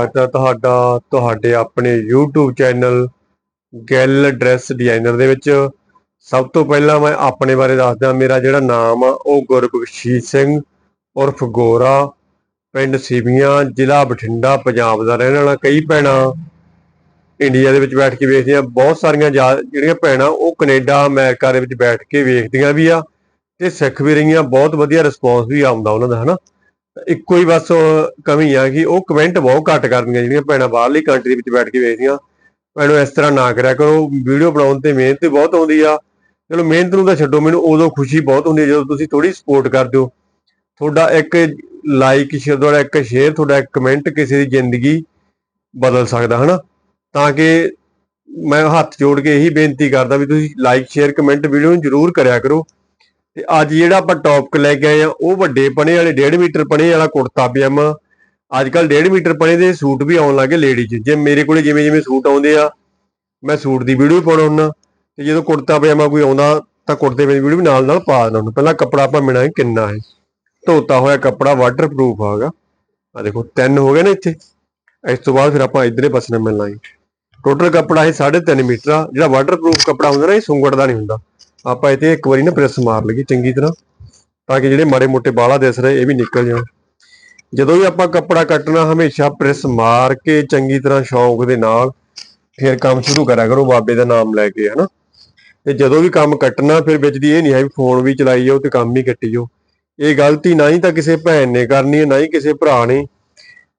ਸਵਾਗਤ ਹੈ ਤੁਹਾਡਾ, ਤੁਹਾਡੇ ਆਪਣੇ YouTube ਚੈਨਲ ਗੈਲ ਡਰੈਸ ਡਿਜ਼ਾਈਨਰ ਦੇ ਵਿੱਚ ਸਭ ਤੋਂ ਪਹਿਲਾਂ ਮੈਂ ਆਪਣੇ ਬਾਰੇ ਦੱਸਦਾ, ਮੇਰਾ ਜਿਹੜਾ ਨਾਮ ਆ, ਉਹ ਗੁਰਬਖਸ਼ੀਸ਼ ਸਿੰਘ ਉਰਫ ਗੋਰਾ, ਪਿੰਡ ਸੀਵੀਆਂ, ਜ਼ਿਲ੍ਹਾ ਬਠਿੰਡਾ, ਪੰਜਾਬ ਦਾ ਰਹਿਣ ਵਾਲਾ, ਕਈ ਭੈਣਾਂ ਇੰਡੀਆ ਦੇ ਵਿੱਚ ਬੈਠ ਕੇ ਵੇਖਦੀਆਂ, ਬਹੁਤ ਸਾਰੀਆਂ ਜਾ- ਜਿਹੜੀਆਂ ਭੈਣਾਂ ਉਹ ਕੈਨੇਡਾ, ਅਮਰੀਕਾ ਦੇ ਵਿੱਚ ਬੈਠ ਕੇ ਵੇਖਦੀਆਂ ਵੀ ਆ ਤੇ ਸਿੱਖ ਵੀ ਰਹੀਆਂ, ਬਹੁਤ ਵਧੀਆ ਰਿਸਪੌਂਸ ਵੀ ਆਉਂਦਾ ਉਹਨਾਂ ਦਾ, ਹਨਾ? ਇੱਕੋ ਹੀ ਬਸ ਕਮੀ ਆ ਕਿ ਉਹ ਕਮੈਂਟ ਬਹੁਤ ਘੱਟ ਕਰਦੀਆਂ ਜਿਹੜੀਆਂ ਭੈਣਾਂ ਬਾਹਰਲੀ ਕੰਟਰੀ ਵਿੱਚ ਬੈਠ ਕੇ ਵੇਖਦੀਆਂ। ਭੈਣੋ, ਇਸ ਤਰ੍ਹਾਂ ਨਾ ਕਰਿਆ ਕਰੋ। ਵੀਡੀਓ ਬਣਾਉਣ ਤੇ ਮਿਹਨਤ ਵੀ ਬਹੁਤ ਆਉਂਦੀ ਆ। ਚਲੋ, ਮਿਹਨਤ ਨੂੰ ਤਾਂ ਛੱਡੋ, ਮੈਨੂੰ ਉਦੋਂ ਖੁਸ਼ੀ ਬਹੁਤ ਹੁੰਦੀ ਹੈ ਜਦੋਂ ਤੁਸੀਂ ਥੋੜੀ ਸਪੋਰਟ ਕਰ ਦਿਓ ਤੁਹਾਡਾ ਇੱਕ ਲਾਈਕ ਸ਼ੇਅਰ ਤੁਹਾਡਾ ਇੱਕ ਸ਼ੇਅਰ ਤੁਹਾਡਾ ਇੱਕ ਕਮੈਂਟ ਕਿਸੇ ਦੀ ਜ਼ਿੰਦਗੀ ਬਦਲ ਸਕਦਾ, ਹਨਾ? ਤਾਂ ਕਿ ਮੈਂ ਹੱਥ ਜੋੜ ਕੇ ਇਹੀ ਬੇਨਤੀ ਕਰਦਾ ਵੀ ਤੁਸੀਂ ਲਾਈਕ ਸ਼ੇਅਰ ਕਮੈਂਟ ਵੀਡੀਓ ਨੂੰ ਜਰੂਰ ਕਰਿਆ ਕਰੋ। ਤੇ ਅੱਜ ਜਿਹੜਾ ਆਪਾਂ ਟੌਪਿਕ ਲੈ ਕੇ ਆਏ ਆ, ਉਹ ਵੱਡੇ ਪਣੇ ਵਾਲੇ 1.5 ਮੀਟਰ ਪਣੇ ਵਾਲਾ ਕੁੜਤਾ ਪਜਾਮਾ। ਅੱਜ ਕੱਲ 1.5 ਮੀਟਰ ਪਣੇ ਦੇ ਸੂਟ ਵੀ ਆਉਣ ਲੱਗੇ ਲੇਡੀ 'ਚ ਜੇ ਮੇਰੇ ਕੋਲੇ ਜਿਵੇਂ ਜਿਵੇਂ ਸੂਟ ਆਉਂਦੇ ਆ, ਮੈਂ ਸੂਟ ਦੀ ਵੀਡੀਓ ਵੀ ਪਾਉਣਾ ਹੁੰਦਾ। ਤੇ ਜਦੋਂ ਕੁੜਤਾ ਪਜਾਮਾ ਕੋਈ ਆਉਂਦਾ, ਤਾਂ ਕੁੜਤੇ ਦੀ ਵੀਡੀਓ ਵੀ ਨਾਲ ਨਾਲ ਪਾ ਦਿੰਦਾ ਹੁੰਦਾ। ਪਹਿਲਾਂ ਕੱਪੜਾ ਆਪਾਂ ਮਿਣਾ ਕਿੰਨਾ ਹੈ। ਧੋਤਾ ਹੋਇਆ ਕੱਪੜਾ ਵਾਟਰਪ੍ਰੂਫ ਆਗਾ ਆ ਦੇਖੋ, ਤਿੰਨ ਹੋ ਗਏ ਨਾ ਇੱਥੇ। ਇਸ ਤੋਂ ਬਾਅਦ ਫਿਰ ਆਪਾਂ ਇਧਰੇ ਪਾਸੇ ਮਿਲਣਾ ਹੈ ਟੋਟਲ ਕੱਪੜਾ ਇਹ 3.5 ਮੀਟਰ ਆ। ਜਿਹੜਾ ਵਾਟਰਪ੍ਰੂਫ ਕੱਪੜਾ ਹੁੰਦਾ ਨਾ, ਇਹ ਸੁੰਗੜ ਦਾ ਨਹੀਂ ਹੁੰਦਾ। ਆਪਾਂ ਇੱਥੇ ਇੱਕ ਵਾਰੀ ਨਾ ਪ੍ਰੈਸ ਮਾਰ ਲਈਏ ਚੰਗੀ ਤਰ੍ਹਾਂ, ਤਾਂ ਕਿ ਜਿਹੜੇ ਮਾੜੇ ਮੋਟੇ ਬਾਲਾ ਦਿਸ ਰਹੇ, ਇਹ ਵੀ ਨਿਕਲ ਜਾਣ। ਜਦੋਂ ਵੀ ਆਪਾਂ ਕੱਪੜਾ ਕੱਟਣਾ, ਹਮੇਸ਼ਾ ਪ੍ਰੈਸ ਮਾਰ ਕੇ ਚੰਗੀ ਤਰ੍ਹਾਂ ਸ਼ੌਂਕ ਦੇ ਨਾਲ ਫਿਰ ਕੰਮ ਸ਼ੁਰੂ ਕਰਿਆ ਕਰੋ, ਬਾਬੇ ਦਾ ਨਾਮ ਲੈ ਕੇ, ਹਨਾ। ਤੇ ਜਦੋਂ ਵੀ ਕੰਮ ਕੱਟਣਾ, ਫਿਰ ਵਿੱਚ ਦੀ ਇਹ ਨਹੀਂ ਹੈ ਵੀ ਫੋਨ ਵੀ ਚਲਾਈ ਜਾਓ ਤੇ ਕੰਮ ਹੀ ਕੱਟੀ ਜਾਓ। ਇਹ ਗਲਤੀ ਨਾ ਹੀ ਤਾਂ ਕਿਸੇ ਭੈਣ ਨੇ ਕਰਨੀ ਹੈ ਨਾ ਹੀ ਕਿਸੇ ਭਰਾ ਨੇ।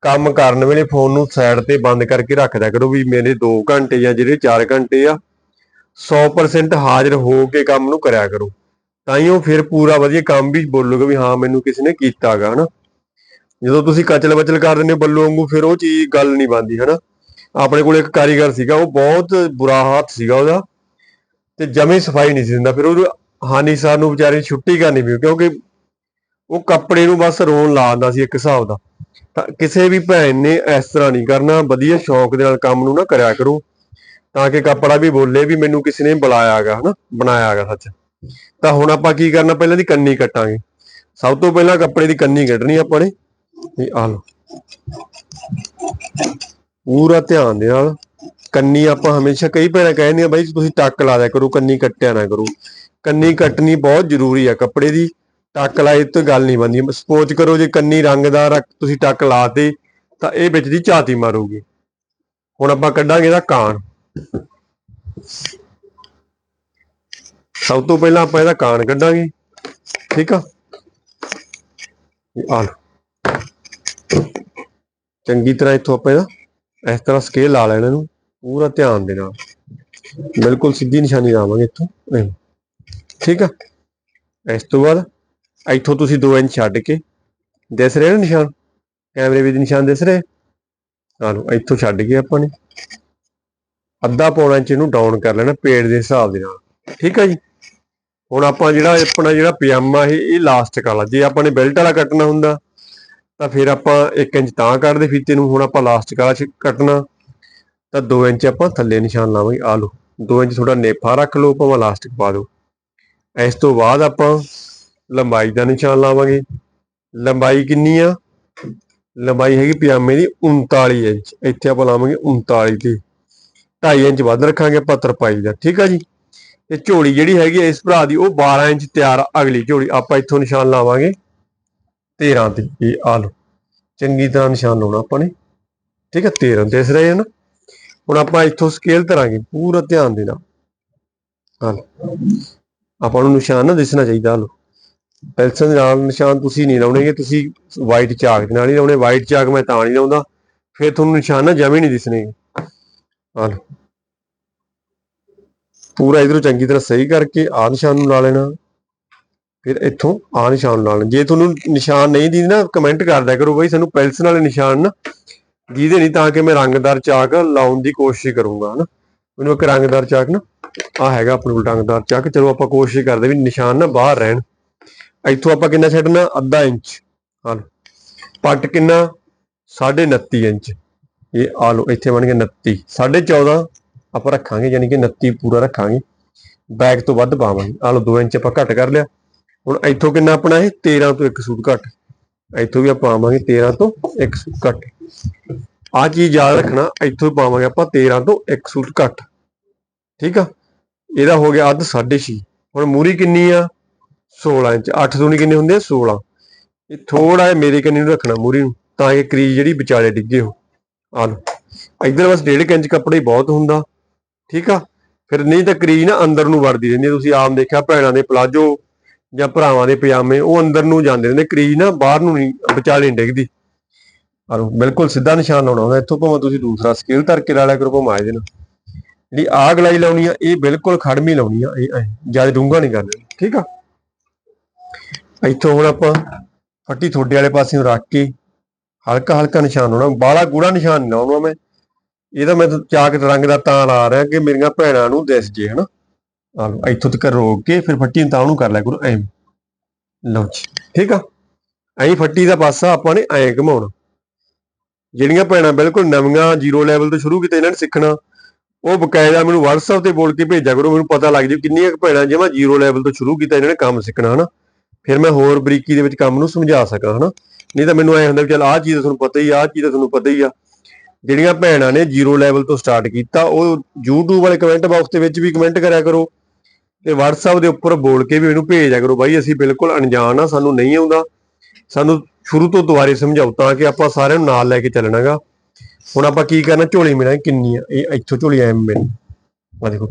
ਕੰਮ ਕਰਨ ਵੇਲੇ ਫੋਨ ਨੂੰ ਸਾਈਡ ਤੇ ਬੰਦ ਕਰਕੇ ਰੱਖ ਦਿਆ ਕਰੋ ਵੀ ਮੇਰੇ 2 ਘੰਟੇ ਜਾਂ ਜਿਹੜੇ 4 ਘੰਟੇ ਆ 100% ਹਾਜ਼ਰ ਹੋ ਕੇ ਕੰਮ ਨੂੰ ਕਰਿਆ ਕਰੋ। ਤਾਂ ਹੀ ਉਹ ਫਿਰ ਪੂਰਾ ਵਧੀਆ ਕੰਮ ਵੀ ਬੋਲੋਗੇ ਵੀ ਹਾਂ, ਮੈਨੂੰ ਕਿਸੇ ਨੇ ਕੀਤਾਗਾ, ਹਨਾ। ਜਦੋਂ ਤੁਸੀਂ ਕਚਲ ਬਚਲ ਕਰ ਦਿੰਦੇ ਹੋ ਬੱਲੂ ਵਾਂਗੂ, ਫਿਰ ਉਹ ਚੀਜ਼ ਗੱਲ ਨਹੀਂ ਬਣਦੀ, ਹਨਾ। ਆਪਣੇ ਕੋਲ ਇੱਕ ਕਾਰੀਗਰ ਸੀਗਾ, ਉਹ ਬਹੁਤ ਬੁਰਾ ਹੱਥ ਸੀਗਾ ਉਹਦਾ। ਤੇ ਜਮੇ ਸਫ਼ਾਈ ਨਹੀਂ ਸੀ ਦਿੰਦਾ, ਫਿਰ ਉਹ ਹਾਨੀ ਸਾਹਿਬ ਨੂੰ ਵਿਚਾਰੇ ਛੁੱਟੀ ਕਰਨੀ ਪਈ, ਕਿਉਂਕਿ ਉਹ ਕੱਪੜੇ ਨੂੰ ਬਸ ਰੋਣ ਲਾ ਦਿੰਦਾ ਸੀ ਇੱਕ ਹਿਸਾਬ ਦਾ। ਤਾਂ ਕਿਸੇ ਵੀ ਭੈਣ ਨੇ ਇਸ ਤਰ੍ਹਾਂ ਨਹੀਂ ਕਰਨਾ, ਵਧੀਆ ਸ਼ੌਂਕ ਦੇ ਨਾਲ ਕੰਮ ਨੂੰ ਨਾ ਕਰਿਆ ਕਰੋ। ਤਾਂ ਕਿ ਕੱਪੜਾ ਵੀ ਬੋਲੇ ਵੀ ਮੈਨੂੰ ਕਿਸੇ ਨੇ ਬੁਲਾਇਆਗਾ ਹਨਾ? ਬਣਾਇਆਗਾ ਸੱਚ। ਤਾਂ ਹੁਣ ਆਪਾਂ ਕੀ ਕਰਨਾ? ਪਹਿਲਾਂ ਦੀ ਕੰਨੀ ਕੱਟਾਂਗੇ। ਸਭ ਤੋਂ ਪਹਿਲਾਂ ਕੱਪੜੇ ਦੀ ਕੰਨੀ ਕੱਢਣੀ ਆਪਾਂ ਨੇ। ਇਹ ਆ ਲਓ। ਪੂਰਾ ਧਿਆਨ ਦੇ ਨਾਲ ਕੰਨੀ ਆਪਾਂ ਹਮੇਸ਼ਾ ਕਈ ਭੈਣਾਂ ਕਹਿੰਦੀਆਂ ਆ ਬਾਈ ਤੁਸੀਂ ਟੱਕ ਲਾ ਦਿਆ ਕਰੋ ਕੰਨੀ ਕੱਟਿਆ ਨਾ ਕਰੋ। ਕੰਨੀ ਕੱਟਣੀ ਬਹੁਤ ਜ਼ਰੂਰੀ ਆ। ਕੱਪੜੇ ਦੀ ਟੱਕ ਲਾਏ ਤੋਂ ਗੱਲ ਨਹੀਂ ਬਣਦੀ। ਸਪੋਜ਼ ਕਰੋ ਜੇ ਕੰਨੀ ਰੰਗਦਾਰ ਆ, ਤੁਸੀਂ ਟੱਕ ਲਾਤੇ ਤਾਂ ਇਹ ਵਿੱਚ ਦੀ ਝਾਤੀ ਮਾਰੂਗੀ। ਹੁਣ ਆਪਾਂ ਕੱਢਾਂਗੇ ਇਹਦਾ ਕਾਨ। ਸਭ ਤੋਂ ਪਹਿਲਾਂ ਆਪਾਂ ਇਹਦਾ ਕਾਨ ਕੱਢਾਂਗੇ, ਠੀਕ ਆ? ਆ ਚੰਗੀ ਤਰ੍ਹਾਂ ਇੱਥੋਂ ਆਪਾਂ ਇਹਦਾ ਇਸ ਤਰ੍ਹਾਂ ਸਕੇਲ ਲਾ ਲੈਣਾ ਇਹਨੂੰ, ਪੂਰਾ ਧਿਆਨ ਦੇ ਨਾਲ ਬਿਲਕੁਲ ਸਿੱਧੀ ਨਿਸ਼ਾਨੀ ਲਾਵਾਂਗੇ ਇੱਥੋਂ ਠੀਕ ਆ? ਇਸ ਤੋਂ ਬਾਅਦ ਇੱਥੋਂ ਤੁਸੀਂ 2 ਇੰਚ ਛੱਡ ਕੇ ਦਿਸ ਰਿਹਾ ਨਾ ਨਿਸ਼ਾਨ? ਕੈਮਰੇ ਵਿੱਚ ਨਿਸ਼ਾਨ ਦਿਸ ਰਿਹਾ? ਆ ਲਓ, ਇੱਥੋਂ ਛੱਡ ਕੇ ਆਪਾਂ ਨੇ ਅੱਧਾ ਪੌਣਾ ਇੰਚ ਇਹਨੂੰ ਡਾਊਨ ਕਰ ਲੈਣਾ ਪੇੜ ਦੇ ਹਿਸਾਬ ਦੇ ਨਾਲ। ਠੀਕ ਆ ਜੀ? ਹੁਣ ਆਪਾਂ ਜਿਹੜਾ ਆਪਣਾ ਜਿਹੜਾ ਪਜਾਮਾ ਇਹ ਇਹ ਲਾਸਟਿਕ ਵਾਲਾ ਜੇ ਆਪਾਂ ਨੇ ਬੈਲਟ ਵਾਲਾ ਕੱਟਣਾ ਹੁੰਦਾ, ਤਾਂ ਫਿਰ ਆਪਾਂ 1 ਇੰਚ ਤਾਂ ਕੱਢਦੇ ਫੀਤੇ ਨੂੰ। ਹੁਣ ਆਪਾਂ ਲਾਸਟਿਕ ਵਾਲਾ ਚ- ਕੱਟਣਾ, ਤਾਂ 2 ਇੰਚ ਆਪਾਂ ਥੱਲੇ ਨਿਸ਼ਾਨ ਲਾਵਾਂਗੇ। ਆ ਲਓ 2 ਇੰਚ ਥੋੜਾ ਨੇਫਾ ਰੱਖ ਲਓ ਭਾਵੇਂ ਲਾਸਟਿਕ ਪਾ ਦਿਓ। ਇਸ ਤੋਂ ਬਾਅਦ ਆਪਾਂ ਲੰਬਾਈ ਦਾ ਨਿਸ਼ਾਨ ਲਾਵਾਂਗੇ। ਲੰਬਾਈ ਕਿੰਨੀ ਆ? ਲੰਬਾਈ ਹੈਗੀ ਪਜਾਮੇ ਦੀ 39 ਇੰਚ। ਇੱਥੇ ਆਪਾਂ ਲਾਵਾਂਗੇ 39 ਤੇ। 2.5 ਇੰਚ ਵੱਧ ਰੱਖਾਂਗੇ, ਆਪਾਂ ਤਰਪਾਈ ਦਾ, ਠੀਕ ਆ ਜੀ? ਤੇ ਝੋਲੀ ਜਿਹੜੀ ਹੈਗੀ ਆ ਇਸ ਭਰਾ ਦੀ, ਉਹ 12 ਇੰਚ ਤਿਆਰ ਅਗਲੀ ਝੋਲੀ, ਆਪਾਂ ਇੱਥੋਂ ਨਿਸ਼ਾਨ ਲਾਵਾਂਗੇ। 13 ਤੇ, ਇਹ ਆ ਲਓ, ਚੰਗੀ ਤਰ੍ਹਾਂ ਨਿਸ਼ਾਨ ਲਾਉਣਾ ਆਪਾਂ ਨੇ, ਠੀਕ ਹੈ 13 ਦਿਸ ਰਹੇ ਹਨ ਹੁਣ ਆਪਾਂ ਇੱਥੋਂ ਸਕੇਲ ਧਰਾਂਗੇ, ਪੂਰਾ ਧਿਆਨ ਦੇ ਨਾਲ ਆਪਾਂ ਨੂੰ ਨਿਸ਼ਾਨ ਨਾ ਦਿਸਣਾ ਚਾਹੀਦਾ, ਆ ਪੈਨਸਲ ਦੇ ਨਾਲ ਨਿਸ਼ਾਨ ਤੁਸੀਂ ਨਹੀਂ ਲਾਉਣੇਗੇ, ਤੁਸੀਂ ਵਾਈਟ ਚਾਕ ਦੇ ਨਾਲ ਹੀ ਲਾਉਣੇ ਵਾਈਟ ਚਾਕ ਮੈਂ ਤਾਂ ਨਹੀਂ ਲਾਉਂਦਾ। ਫਿਰ ਤੁਹਾਨੂੰ ਨਿਸ਼ਾਨ ਨਾ ਜਮੇ ਨਹੀਂ ਦਿਸਣੇ। ਆ ਪੂਰਾ ਇਧਰੋਂ ਚੰਗੀ ਤਰ੍ਹਾਂ ਸਹੀ ਕਰਕੇ ਆ ਨਿਸ਼ਾਨ ਨੂੰ ਲਾ ਲੈਣਾ। ਫਿਰ ਇੱਥੋਂ ਆ ਨਿਸ਼ਾਨ ਲਾ ਲੈਣਾ। ਜੇ ਤੁਹਾਨੂੰ ਨਿਸ਼ਾਨ ਨਹੀਂ ਦੀ ਨਾ ਕਮੈਂਟ ਕਰ ਕਰੋ ਬਈ, ਸਾਨੂੰ ਪੈਨਸਲ ਵਾਲੇ ਨਿਸ਼ਾਨ ਨਾ ਜਿਹਦੇ ਨਹੀਂ, ਤਾਂ ਕਿ ਮੈਂ ਰੰਗਦਾਰ ਚਾਕ ਲਾਉਣ ਦੀ ਕੋਸ਼ਿਸ਼ ਕਰੂੰਗਾ, ਹਨਾ। ਮੈਨੂੰ ਇੱਕ ਰੰਗਦਾਰ ਚਾਕ ਨਾ ਆ ਹੈਗਾ ਆਪਣੇ ਕੋਲ ਰੰਗਦਾਰ ਚਾਕ। ਚਲੋ ਆਪਾਂ ਕੋਸ਼ਿਸ਼ ਕਰਦੇ ਵੀ ਨਿਸ਼ਾਨ ਨਾ ਬਾਹਰ ਰਹਿਣ। ਇੱਥੋਂ ਆਪਾਂ ਕਿੰਨਾ ਛੱਡਣਾ? ਅੱਧਾ ਇੰਚ। ਹਾਂ ਪੱਟ ਕਿੰਨਾ? 29.5 ਇੰਚ। ਇਹ ਆ ਲਓ, ਇੱਥੇ ਬਣ ਗਿਆ 29 14.5 ਆਪਾਂ ਰੱਖਾਂਗੇ, ਯਾਨੀ ਕਿ 29 ਪੂਰਾ ਰੱਖਾਂਗੇ। ਬੈਕ ਤੋਂ ਵੱਧ ਪਾਵਾਂਗੇ। ਆ ਲਓ 2 ਇੰਚ ਆਪਾਂ ਘੱਟ ਕਰ ਲਿਆ। ਹੁਣ ਇੱਥੋਂ ਕਿੰਨਾ ਆਪਣਾ ਇਹ? 13 ਤੋਂ 1 ਸੂਟ ਘੱਟ। ਇੱਥੋਂ ਵੀ ਆਪਾਂ ਪਾਵਾਂਗੇ 13 ਤੋਂ 1 ਸੂਟ ਘੱਟ। ਆ ਚੀਜ਼ ਯਾਦ ਰੱਖਣਾ, ਇੱਥੋਂ ਪਾਵਾਂਗੇ ਆਪਾਂ 13 ਤੋਂ 1 ਸੂਟ ਘੱਟ। ਠੀਕ ਆ? ਇਹਦਾ ਹੋ ਗਿਆ ਅੱਧ 6.5 ਹੁਣ ਮੂਰੀ ਕਿੰਨੀ ਆ? 16 ਇੰਚ। 8 ਦੂਣੀ ਕਿੰਨੇ ਹੁੰਦੇ ਆ? 16 ਇਹ ਥੋੜਾ ਜਿਹਾ ਮੇਰੇ ਕੰਨੀ ਨੂੰ ਰੱਖਣਾ ਮੂਰੀ ਨੂੰ, ਤਾਂ ਕਿ ਕਰੀਜ਼ ਜਿਹੜੀ ਵਿਚਾਲੇ ਡਿੱਗੇ ਹੋ। ਆ ਲਓ। ਇੱਧਰ ਬਸ 1.5 ਇੰਚ ਕੱਪੜੇ ਹੀ ਬਹੁਤ ਹੁੰਦਾ। ਠੀਕ ਆ? ਫਿਰ ਨਹੀਂ ਤਾਂ ਕਰੀਜ਼ ਨਾ ਅੰਦਰ ਨੂੰ ਵੜਦੀ ਰਹਿੰਦੀ ਤੁਸੀਂ ਆਮ ਦੇਖਿਆ ਭੈਣਾਂ ਦੇ ਪਲਾਜੋ ਜਾਂ ਭਰਾਵਾਂ ਦੇ ਪਜਾਮੇ, ਉਹ ਅੰਦਰ ਨੂੰ ਜਾਂਦੇ ਰਹਿੰਦੇ। ਕਰੀਜ਼ ਨਾ ਬਾਹਰ ਨੂੰ ਨਹੀਂ, ਵਿਚਾਲੇ ਨਹੀਂ ਡਿੱਗਦੀ। ਆਰੋ ਬਿਲਕੁਲ ਸਿੱਧਾ ਨਿਸ਼ਾਨ ਲਾਉਣਾ ਹੁੰਦਾ। ਇੱਥੋਂ ਭਾਵੇਂ ਤੁਸੀਂ ਦੂਸਰਾ ਸਕੇਲ ਧਰ ਕੇ ਲਾ ਲਿਆ ਕਰੋ, ਭਾਵੇਂ ਇਹਦੇ ਨਾਲ ਜਿਹੜੀ ਆਹ ਗਲਾਈ ਲਾਉਣੀ ਆ, ਇਹ ਬਿਲਕੁਲ ਖੜਮੀ ਲਾਉਣੀ ਆ। ਇਹ ਜ਼ਿਆਦਾ ਡੂੰਘਾ ਨਹੀਂ ਕਰਨਾ। ਠੀਕ ਆ? ਇੱਥੋਂ ਹੁਣ ਆਪਾਂ ਫੱਟੀ ਥੋੜੇ ਵਾਲੇ ਪਾਸੇ ਨੂੰ ਰੱਖ ਕੇ ਹਲਕਾ ਹਲਕਾ ਨਿਸ਼ਾਨ ਲਾਉਣਾ। ਬਾਲਾ ਗੂੜਾ ਨਿਸ਼ਾਨ ਨਹੀਂ ਲਾਉਣਾ ਮੈਂ। ਇਹਦਾ ਮੈਂ ਚਾਕ ਰੰਗ ਦਾ ਤਾਂ ਲਾ ਰਿਹਾ ਕਿ ਮੇਰੀਆਂ ਭੈਣਾਂ ਨੂੰ ਦਿਸ ਜੇ, ਹਨਾ? ਆ ਇੱਥੋਂ ਤੱਕ ਰੋਕ ਕੇ ਫਿਰ ਫੱਟੀ ਨੂੰ ਤਾਂ ਉਹਨੂੰ ਕਰ ਲਿਆ ਕਰੋ ਐਂ ਲਓ ਜੀ, ਠੀਕ ਆ? ਐਂ ਫੱਟੀ ਦਾ ਪਾਸਾ ਆਪਾਂ ਨੇ ਐਂ ਘਮਾਉਣਾ। ਜਿਹੜੀਆਂ ਭੈਣਾਂ ਬਿਲਕੁਲ ਨਵੀਆਂ ਜ਼ੀਰੋ ਲੈਵਲ ਤੋਂ ਸ਼ੁਰੂ ਕੀਤਾ ਇਹਨਾਂ ਨੇ ਸਿੱਖਣਾ, ਉਹ ਬਕਾਇਦਾ ਮੈਨੂੰ WhatsApp ਤੇ ਬੋਲ ਕੇ ਭੇਜਿਆ ਕਰੋ, ਮੈਨੂੰ ਪਤਾ ਲੱਗ ਜਾਊ ਕਿੰਨੀਆਂ ਭੈਣਾਂ ਜਿਵੇਂ ਜ਼ੀਰੋ ਲੈਵਲ ਤੋਂ ਸ਼ੁਰੂ ਕੀਤਾ ਇਹਨਾਂ ਨੇ ਕੰਮ ਸਿੱਖਣਾ, ਹਨਾ? ਫਿਰ ਮੈਂ ਹੋਰ ਬਰੀਕੀ ਦੇ ਵਿੱਚ ਕੰਮ ਨੂੰ ਸਮਝਾ ਸਕਾਂ, ਹਨਾ? ਨਹੀਂ ਤਾਂ ਮੈਨੂੰ ਐ ਹੁੰਦਾ ਵੀ ਚਲ ਆਹ ਚੀਜ਼ ਤੁਹਾਨੂੰ ਪਤਾ ਹੀ ਆ, ਆਹ ਚੀਜ਼ ਤਾਂ ਤੁਹਾਨੂੰ ਪਤਾ ਹੀ ਆ। ਜਿਹੜੀਆਂ ਭੈਣਾਂ ਨੇ ਜ਼ੀਰੋ ਲੈਵਲ ਤੋਂ ਸਟਾਰਟ ਕੀਤਾ, ਉਹ YouTube ਵਾਲੇ ਕਮੈਂਟ ਬਾਕਸ ਦੇ ਵਿੱਚ ਵੀ ਕਮੈਂਟ ਕਰਿਆ ਕਰੋ ਤੇ WhatsApp ਦੇ ਉੱਪਰ ਬੋਲ ਕੇ ਵੀ ਮੈਨੂੰ ਭੇਜਿਆ ਕਰੋ। ਬਾਈ, ਅਸੀਂ ਬਿਲਕੁਲ ਅਣਜਾਣ ਆ, ਸਾਨੂੰ ਨਹੀਂ ਆਉਂਦਾ। ਸਾਨੂੰ ਸ਼ੁਰੂ ਤੋਂ ਦੁਬਾਰੇ ਸਮਝਾਓ ਤਾਂ ਕਿ ਆਪਾਂ ਸਾਰਿਆਂ ਨੂੰ ਨਾਲ ਲੈ ਕੇ ਚੱਲਣਾਗਾ ਹੁਣ ਆਪਾਂ ਕੀ ਕਰਨਾ, ਝੋਲੀ ਮਿਲਾਂਗੇ ਕਿੰਨੀ ਆ? ਇਹ ਇੱਥੋਂ ਝੋਲੀ ਐ ਮਿਲ। ਆ ਦੇਖੋ,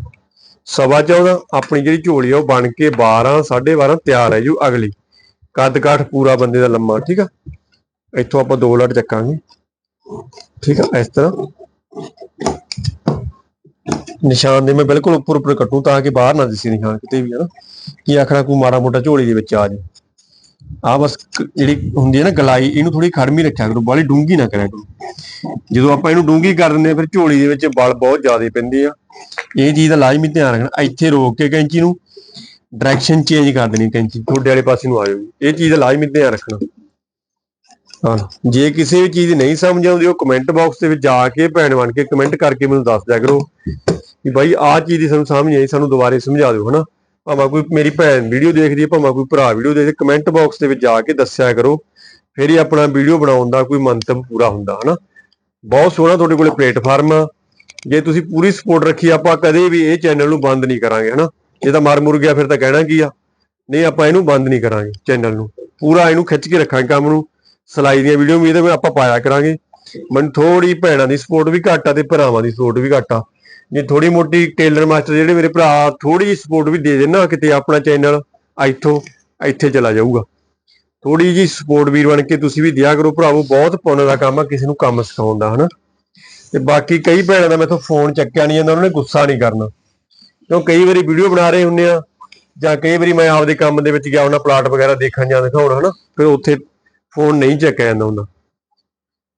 ਸਵਾ 14 ਆਪਣੀ ਜਿਹੜੀ ਝੋਲੀ ਆ ਉਹ ਬਣ ਕੇ 12 12.5 ਤਿਆਰ ਹੈ ਜੀ ਅਗਲੀ। ਕੱਦ ਕਾਠ ਪੂਰਾ ਬੰਦੇ ਦਾ ਲੰਮਾ, ਠੀਕ ਆ? ਇੱਥੋਂ ਆਪਾਂ ਦੋ ਲੜ ਚੱਕਾਂਗੇ। ਠੀਕ ਆ, ਇਸ ਤਰ੍ਹਾਂ। ਨਿਸ਼ਾਨ ਦੇ ਮੈਂ ਬਿਲਕੁਲ ਉੱਪਰ ਉੱਪਰ ਕੱਟੂ ਤਾਂ ਕਿ ਬਾਹਰ ਨਾ ਦਿਸੇ ਨਿਸ਼ਾਨ ਕਿਤੇ ਵੀ, ਹਨਾ। ਕੀ ਆਖਣਾ ਕੋਈ ਮਾੜਾ ਮੋਟਾ ਝੋਲੀ ਦੇ ਵਿੱਚ ਆ ਜਾਏ ਆ ਬਸ ਜਿਹੜੀ ਹੁੰਦੀ ਹੈ ਨਾ ਗਲਾਈ, ਇਹਨੂੰ ਥੋੜੀ ਖੜਮੀ ਰੱਖਿਆ ਕਰੋ ਬਾਲੀ ਡੂੰਗੀ ਨਾ ਕਰਿਆ ਕਰੋ। ਜਦੋਂ ਆਪਾਂ ਇਹਨੂੰ ਡੂੰਗੀ ਕਰ ਦਿੰਦੇ ਆ ਫਿਰ ਝੋਲੀ ਦੇ ਵਿੱਚ ਬਲ ਬਹੁਤ ਜ਼ਿਆਦਾ ਪੈਂਦੇ ਆ। ਇਹ ਚੀਜ਼ ਦਾ ਲਾਜ਼ਮੀ ਧਿਆਨ ਰੱਖਣਾ, ਇੱਥੇ ਰੋਕ ਕੇ ਕੈਂਚੀ ਨੂੰ ਡਾਇਰੈਕਸ਼ਨ ਚੇਂਜ ਕਰ ਦੇਣੀ ਕੈਂਚੀ, ਤੁਹਾਡੇ ਵਾਲੇ ਪਾਸੇ ਨੂੰ ਆ ਜਾਊਗੀ ਇਹ ਚੀਜ਼ ਦਾ ਲਾਜ਼ਮੀ ਧਿਆਨ ਰੱਖਣਾ। ਜੇ ਕਿਸੇ ਵੀ ਚੀਜ਼ ਨਹੀਂ ਸਮਝ ਆਉਂਦੀ, ਉਹ ਕਮੈਂਟ ਬਾਕਸ ਦੇ ਵਿੱਚ ਜਾ ਕੇ ਭੈਣ ਬਣ ਕੇ ਕਮੈਂਟ ਕਰਕੇ ਮੈਨੂੰ ਦੱਸ ਦਿਆ ਕਰੋ ਕਿ ਬਾਈ, ਆਹ ਚੀਜ਼ ਦੀ ਸਾਨੂੰ ਸਮਝ ਨਹੀਂ ਆਈ, ਸਾਨੂੰ ਦੁਬਾਰੇ ਸਮਝਾ ਦਿਓ, ਹਨਾ? ਭਾਵੇਂ ਕੋਈ ਮੇਰੀ ਭੈਣ ਵੀਡੀਓ ਦੇਖਦੀ ਹੈ, ਭਾਵੇਂ ਕੋਈ ਭਰਾ ਵੀਡੀਓ ਦੇਖਦੇ ਕਮੈਂਟ ਬਾਕਸ ਦੇ ਵਿੱਚ ਜਾ ਕੇ ਦੱਸਿਆ ਕਰੋ, ਫਿਰ ਹੀ ਆਪਣਾ ਵੀਡੀਓ ਬਣਾਉਣ ਦਾ ਕੋਈ ਮੰਤਵ ਪੂਰਾ ਹੁੰਦਾ, ਹਨਾ? ਬਹੁਤ ਸੋਹਣਾ ਤੁਹਾਡੇ ਕੋਲੇ ਪਲੇਟਫਾਰਮ ਆ। ਜੇ ਤੁਸੀਂ ਪੂਰੀ ਸਪੋਰਟ ਰੱਖੀ, ਆਪਾਂ ਕਦੇ ਵੀ ਇਹ ਚੈਨਲ ਨੂੰ ਬੰਦ ਨਹੀਂ ਕਰਾਂਗੇ, ਹਨਾ? ਜੇ ਤਾਂ ਮਰ ਮੁਰ ਗਿਆ, ਫਿਰ ਤਾਂ ਕਹਿਣਾ ਕੀ ਆ? ਨਹੀਂ, ਆਪਾਂ ਇਹਨੂੰ ਬੰਦ ਨਹੀਂ ਕਰਾਂਗੇ ਚੈਨਲ ਨੂੰ। ਪੂਰਾ ਇਹਨੂੰ ਖਿੱਚ ਕੇ ਰੱਖਾਂਗੇ ਕੰਮ ਨੂੰ। ਸਲਾਈ ਦੀਆਂ ਵੀਡੀਓ ਵੀ ਇਹਦੇ ਵਿੱਚ ਆਪਾਂ ਪਾਇਆ ਕਰਾਂਗੇ। ਮੈਨੂੰ ਥੋੜੀ ਭੈਣਾਂ ਦੀ ਸਪੋਰਟ ਵੀ ਘੱਟ ਆ ਤੇ ਭਰਾਵਾਂ ਦੀ ਸਪੋਰਟ ਵੀ ਘੱਟ ਆ। ਜੇ ਥੋੜੀ ਮੋਟੀ ਟੇਲਰ ਮਾਸਟਰ ਜਿਹੜੇ ਮੇਰੇ ਭਰਾ ਥੋੜੀ ਜਿਹੀ ਸਪੋਰਟ ਵੀ ਦੇ ਦੇਣ ਨਾ ਕਿਤੇ ਆਪਣਾ ਚੈਨਲ ਇੱਥੋਂ, ਇੱਥੇ ਚਲਾ ਜਾਊਗਾ। ਥੋੜੀ ਜੀ ਸਪੋਰਟ ਵੀਰ ਬਣ ਕੇ ਤੁਸੀਂ ਵੀ ਦਿਆ ਕਰੋ ਭਰਾਵੋ, ਬਹੁਤ ਪੁੰਨ ਦਾ ਕੰਮ ਆ, ਕਿਸੇ ਨੂੰ ਕੰਮ ਸਿਖਾਉਣ ਦਾ, ਹਨਾ। ਤੇ ਬਾਕੀ ਕਈ ਭੈਣਾਂ ਦਾ ਮੈਥੋਂ ਫੋਨ ਚੱਕਿਆ ਨਹੀਂ ਜਾਂਦਾ, ਉਹਨਾਂ ਨੇ ਗੁੱਸਾ ਨਹੀਂ ਕਰਨਾ। ਕਿਉਂ ਕਈ ਵਾਰੀ ਵੀਡੀਓ ਬਣਾ ਰਹੇ ਹੁੰਨੇ ਆ, ਜਾਂ ਕਈ ਵਾਰੀ ਮੈਂ ਆਪਦੇ ਕੰਮ ਦੇ ਵਿੱਚ ਗਿਆ, ਉਹਨਾਂ ਪਲਾਟ ਵਗੈਰਾ ਦੇਖਣ ਜਾਂ ਦਿਖਾਉਣ, ਹਨਾ। ਫਿਰ ਉੱਥੇ ਫੋਨ ਨਹੀਂ ਚੱਕਿਆ ਜਾਂਦਾ ਹੁੰਦਾ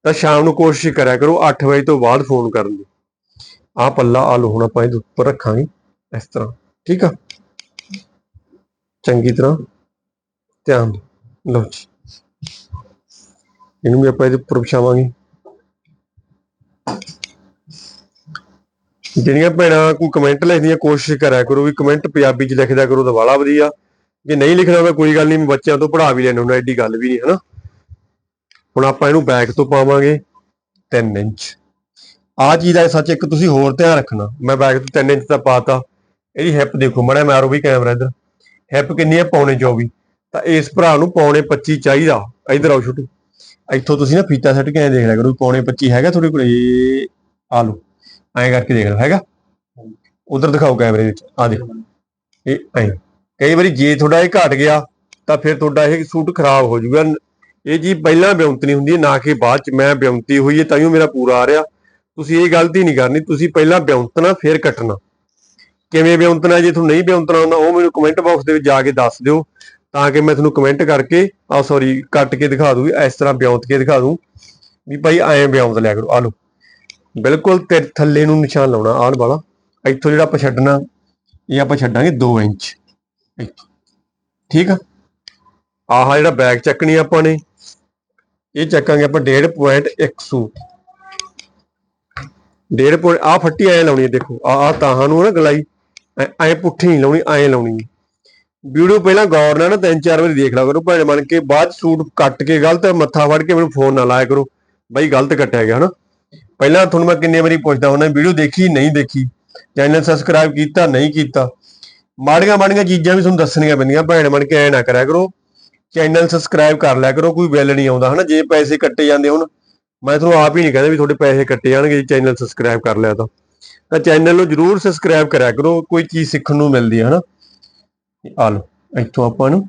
ਤਾਂ ਸ਼ਾਮ ਨੂੰ ਕੋਸ਼ਿਸ਼ ਕਰਿਆ ਕਰੋ 8 ਵਜੇ ਤੋਂ ਬਾਅਦ ਫੋਨ ਕਰਨ ਦੀ। ਆਹ ਪੱਲਾ ਆ ਲੋ ਹੁਣ ਆਪਾਂ ਇਹਦੇ ਉੱਪਰ ਰੱਖਾਂਗੇ, ਇਸ ਤਰ੍ਹਾਂ। ਠੀਕ ਆ? ਚੰਗੀ ਤਰ੍ਹਾਂ ਧਿਆਨ ਦਿਓ। ਲਓ ਜੀ। ਇਹਨੂੰ ਵੀ ਆਪਾਂ ਇਹਦੇ ਉੱਪਰ ਵਿਛਾਵਾਂਗੇ। ਜਿਹੜੀਆਂ ਭੈਣਾਂ ਕੋਈ ਕਮੈਂਟ ਲਿਖਦੀਆਂ, ਕੋਸ਼ਿਸ਼ ਕਰਿਆ ਕਰੋ ਵੀ ਕਮੈਂਟ ਪੰਜਾਬੀ ਚ ਲਿਖਦਾ ਕਰੋ ਤਾਂ ਵਾਲਾ ਵਧੀਆ। ਜੇ ਨਹੀਂ ਲਿਖਣਾ ਤਾਂ ਕੋਈ ਗੱਲ ਨਹੀਂ, ਮੈਂ ਬੱਚਿਆਂ ਤੋਂ ਪੜ੍ਹਾ ਵੀ ਲੈਣਾ ਹੁੰਦਾ, ਐਡੀ ਗੱਲ ਵੀ ਨਹੀਂ, ਹਨਾ? ਹੁਣ ਆਪਾਂ ਇਹਨੂੰ ਬੈਕ ਤੋਂ ਪਾਵਾਂਗੇ 3 ਇੰਚ। ਆ ਚੀਜ਼ ਦਾ ਸੱਚ ਇੱਕ ਤੁਸੀਂ ਹੋਰ ਧਿਆਨ ਰੱਖਣਾ। ਮੈਂ ਬੈਕ ਤੋਂ 3 ਇੰਚ ਦਾ ਪਾਤਾ। ਇਹਦੀ ਹਿੱਪ ਦੇਖੋ, ਮੜਾ ਮਾਰੋ ਵੀ ਕੈਮਰਾ ਇੱਧਰ। ਹਿੱਪ ਕਿੰਨੀ ਹੈ ਪੌਣੇ 24 ਤਾਂ ਇਸ ਭਰਾ ਨੂੰ ਪੌਣੇ 25 ਚਾਹੀਦਾ। ਇੱਧਰ ਆਓ ਛੋਟੂ। ਇੱਥੋਂ ਤੁਸੀਂ ਨਾ ਫੀਤਾ ਸੱਟ ਕੇ ਐਂ ਦੇਖ ਲਿਆ ਕਰੋ ਪੌਣੇ 25 ਹੈਗਾ ਤੁਹਾਡੇ ਕੋਲ? ਇਹ ਆ ਲਓ। ਐਂ ਕਰਕੇ ਦੇਖ ਲਓ, ਹੈਗਾ? ਉਧਰ ਦਿਖਾਓ ਕੈਮਰੇ ਵਿੱਚ। ਆ ਦੇਖੋ। ਇਹ ਐਂ। ਕਈ ਵਾਰੀ ਜੇ ਤੁਹਾਡਾ ਇਹ ਘਟ ਗਿਆ, ਤਾਂ ਫਿਰ ਤੁਹਾਡਾ ਇਹ ਸੂਟ ਖਰਾਬ ਹੋ ਜਾਊਗਾ। ਇਹ ਜੀ ਪਹਿਲਾਂ ਬਿਉਂਤਨੀ ਹੁੰਦੀ ਹੈ ਨਾ ਕਿ ਬਾਅਦ ਚ ਮੈਂ ਬਿਉਂਤੀ ਹੋਈ ਹੈ ਤਾਂ ਤਾਈਓ ਮੇਰਾ ਪੂਰਾ ਆ ਰਿਹਾ। ਤੁਸੀਂ ਇਹ ਗਲਤੀ ਨਹੀਂ ਕਰਨੀ, ਤੁਸੀਂ ਪਹਿਲਾਂ ਬਿਉਂਤਣਾ ਫਿਰ ਕੱਟਣਾ। ਕਿਵੇਂ ਬਿਉਂਤਣਾ ਜੇ ਤੁਹਾਨੂੰ ਨਹੀਂ ਬਿਉਂਤਣਾ ਆਉਂਦਾ ਉਹ ਮੈਨੂੰ ਕਮੈਂਟ ਬਾਕਸ ਦੇ ਵਿੱਚ ਜਾ ਕੇ ਦੱਸ ਦਿਓ, ਤਾਂ ਕਿ ਮੈਂ ਤੁਹਾਨੂੰ ਕਮੈਂਟ ਕਰਕੇ ਆ ਸੌਰੀ ਕੱਟ ਕੇ ਦਿਖਾ ਦੂੰ, ਇਸ ਤਰ੍ਹਾਂ ਬਿਉਂਤ ਕੇ ਦਿਖਾ ਦੂੰ, ਵੀ ਭਾਈ ਐਂ ਬਿਉਂਤ ਲਿਆ ਕਰੋ। ਆ ਲਓ। ਬਿਲਕੁਲ ਤੇ ਥੱਲੇ ਨੂੰ ਨਿਸ਼ਾਨ ਲਾਉਣਾ, ਆਹ ਵਾਲਾ। ਇੱਥੋਂ ਜਿਹੜਾ ਆਪਾਂ ਛੱਡਣਾ, ਇਹ ਆਪਾਂ ਛੱਡਾਂਗੇ 2 ਇੰਚ। ਇੱਥੋਂ। ਠੀਕ ਆ? ਆਹ ਜਿਹੜਾ ਬੈਗ ਚੱਕਣੀ ਆਪਾਂ ਨੇ ਇਹ ਚੱਕਾਂਗੇ ਆਪਾਂ 1.5 ਸੂਟ 1.5 ਪੁਆਇੰਟ ਆ ਫੱਟੀ ਐ ਲਾਉਣੀ ਹੈ ਦੇਖੋ ਆ ਆ ਤਾਹਾਂ ਨੂੰ ਨਾ ਗਲਾਈ, ਐ ਪੁੱਠੀ ਨਹੀਂ ਲਾਉਣੀ, ਐ ਲਾਉਣੀ ਹੈ। ਵੀਡੀਓ ਪਹਿਲਾਂ ਗੌਰ ਨਾਲ ਨਾ ਤਿੰਨ ਚਾਰ ਵਾਰੀ ਦੇਖ ਲਿਆ ਕਰੋ, ਭੈਣ ਬਣ ਕੇ ਬਾਅਦ 'ਚ ਸੂਟ ਕੱਟ ਕੇ ਗਲਤ ਮੱਥਾ ਫੜ ਕੇ ਮੈਨੂੰ ਫੋਨ ਨਾ ਲਾਇਆ ਕਰੋ। ਬਾਈ, ਗਲਤ ਕੱਟਿਆ ਗਿਆ, ਹਨਾ? ਪਹਿਲਾਂ ਤੁਹਾਨੂੰ ਮੈਂ ਕਿੰਨੇ ਵਾਰੀ ਪੁੱਛਦਾ ਹੁੰਦਾ, ਵੀਡੀਓ ਦੇਖੀ, ਨਹੀਂ ਦੇਖੀ, ਚੈਨਲ ਸਬਸਕ੍ਰਾਈਬ ਕੀਤਾ, ਨਹੀਂ ਕੀਤਾ। ਮਾੜੀਆਂ ਮਾੜੀਆਂ ਚੀਜ਼ਾਂ ਵੀ ਤੁਹਾਨੂੰ ਦੱਸਣੀਆਂ ਪੈਂਦੀਆਂ, ਭੈਣ ਬਣ ਕੇ ਐ ਨਾ ਕਰਿਆ ਕਰੋ। ਚੈਨਲ ਸਬਸਕ੍ਰਾਈਬ ਕਰ ਲਿਆ ਕਰੋ, ਕੋਈ ਬਿੱਲ ਨਹੀਂ ਆਉਂਦਾ, ਹਨਾ? ਜੇ ਪੈਸੇ ਕੱਟੇ ਜਾਂਦੇ ਹੁਣ, ਮੈਂ ਤੁਹਾਨੂੰ ਆਪ ਹੀ ਨਹੀਂ ਕਹਿੰਦਾ ਵੀ ਤੁਹਾਡੇ ਪੈਸੇ ਕੱਟੇ ਜਾਣਗੇ ਜੇ, ਚੈਨਲ ਸਬਸਕ੍ਰਾਈਬ ਕਰ ਲਿਆ ਤਾਂ। ਤਾਂ ਚੈਨਲ ਨੂੰ ਜਰੂਰ ਸਬਸਕ੍ਰਾਈਬ ਕਰਿਆ ਕਰੋ, ਕੋਈ ਚੀਜ਼ ਸਿੱਖਣ ਨੂੰ ਮਿਲਦੀ ਹੈ ਹਨਾ? ਆ ਲਓ, ਇੱਥੋਂ ਆਪਾਂ ਨੂੰ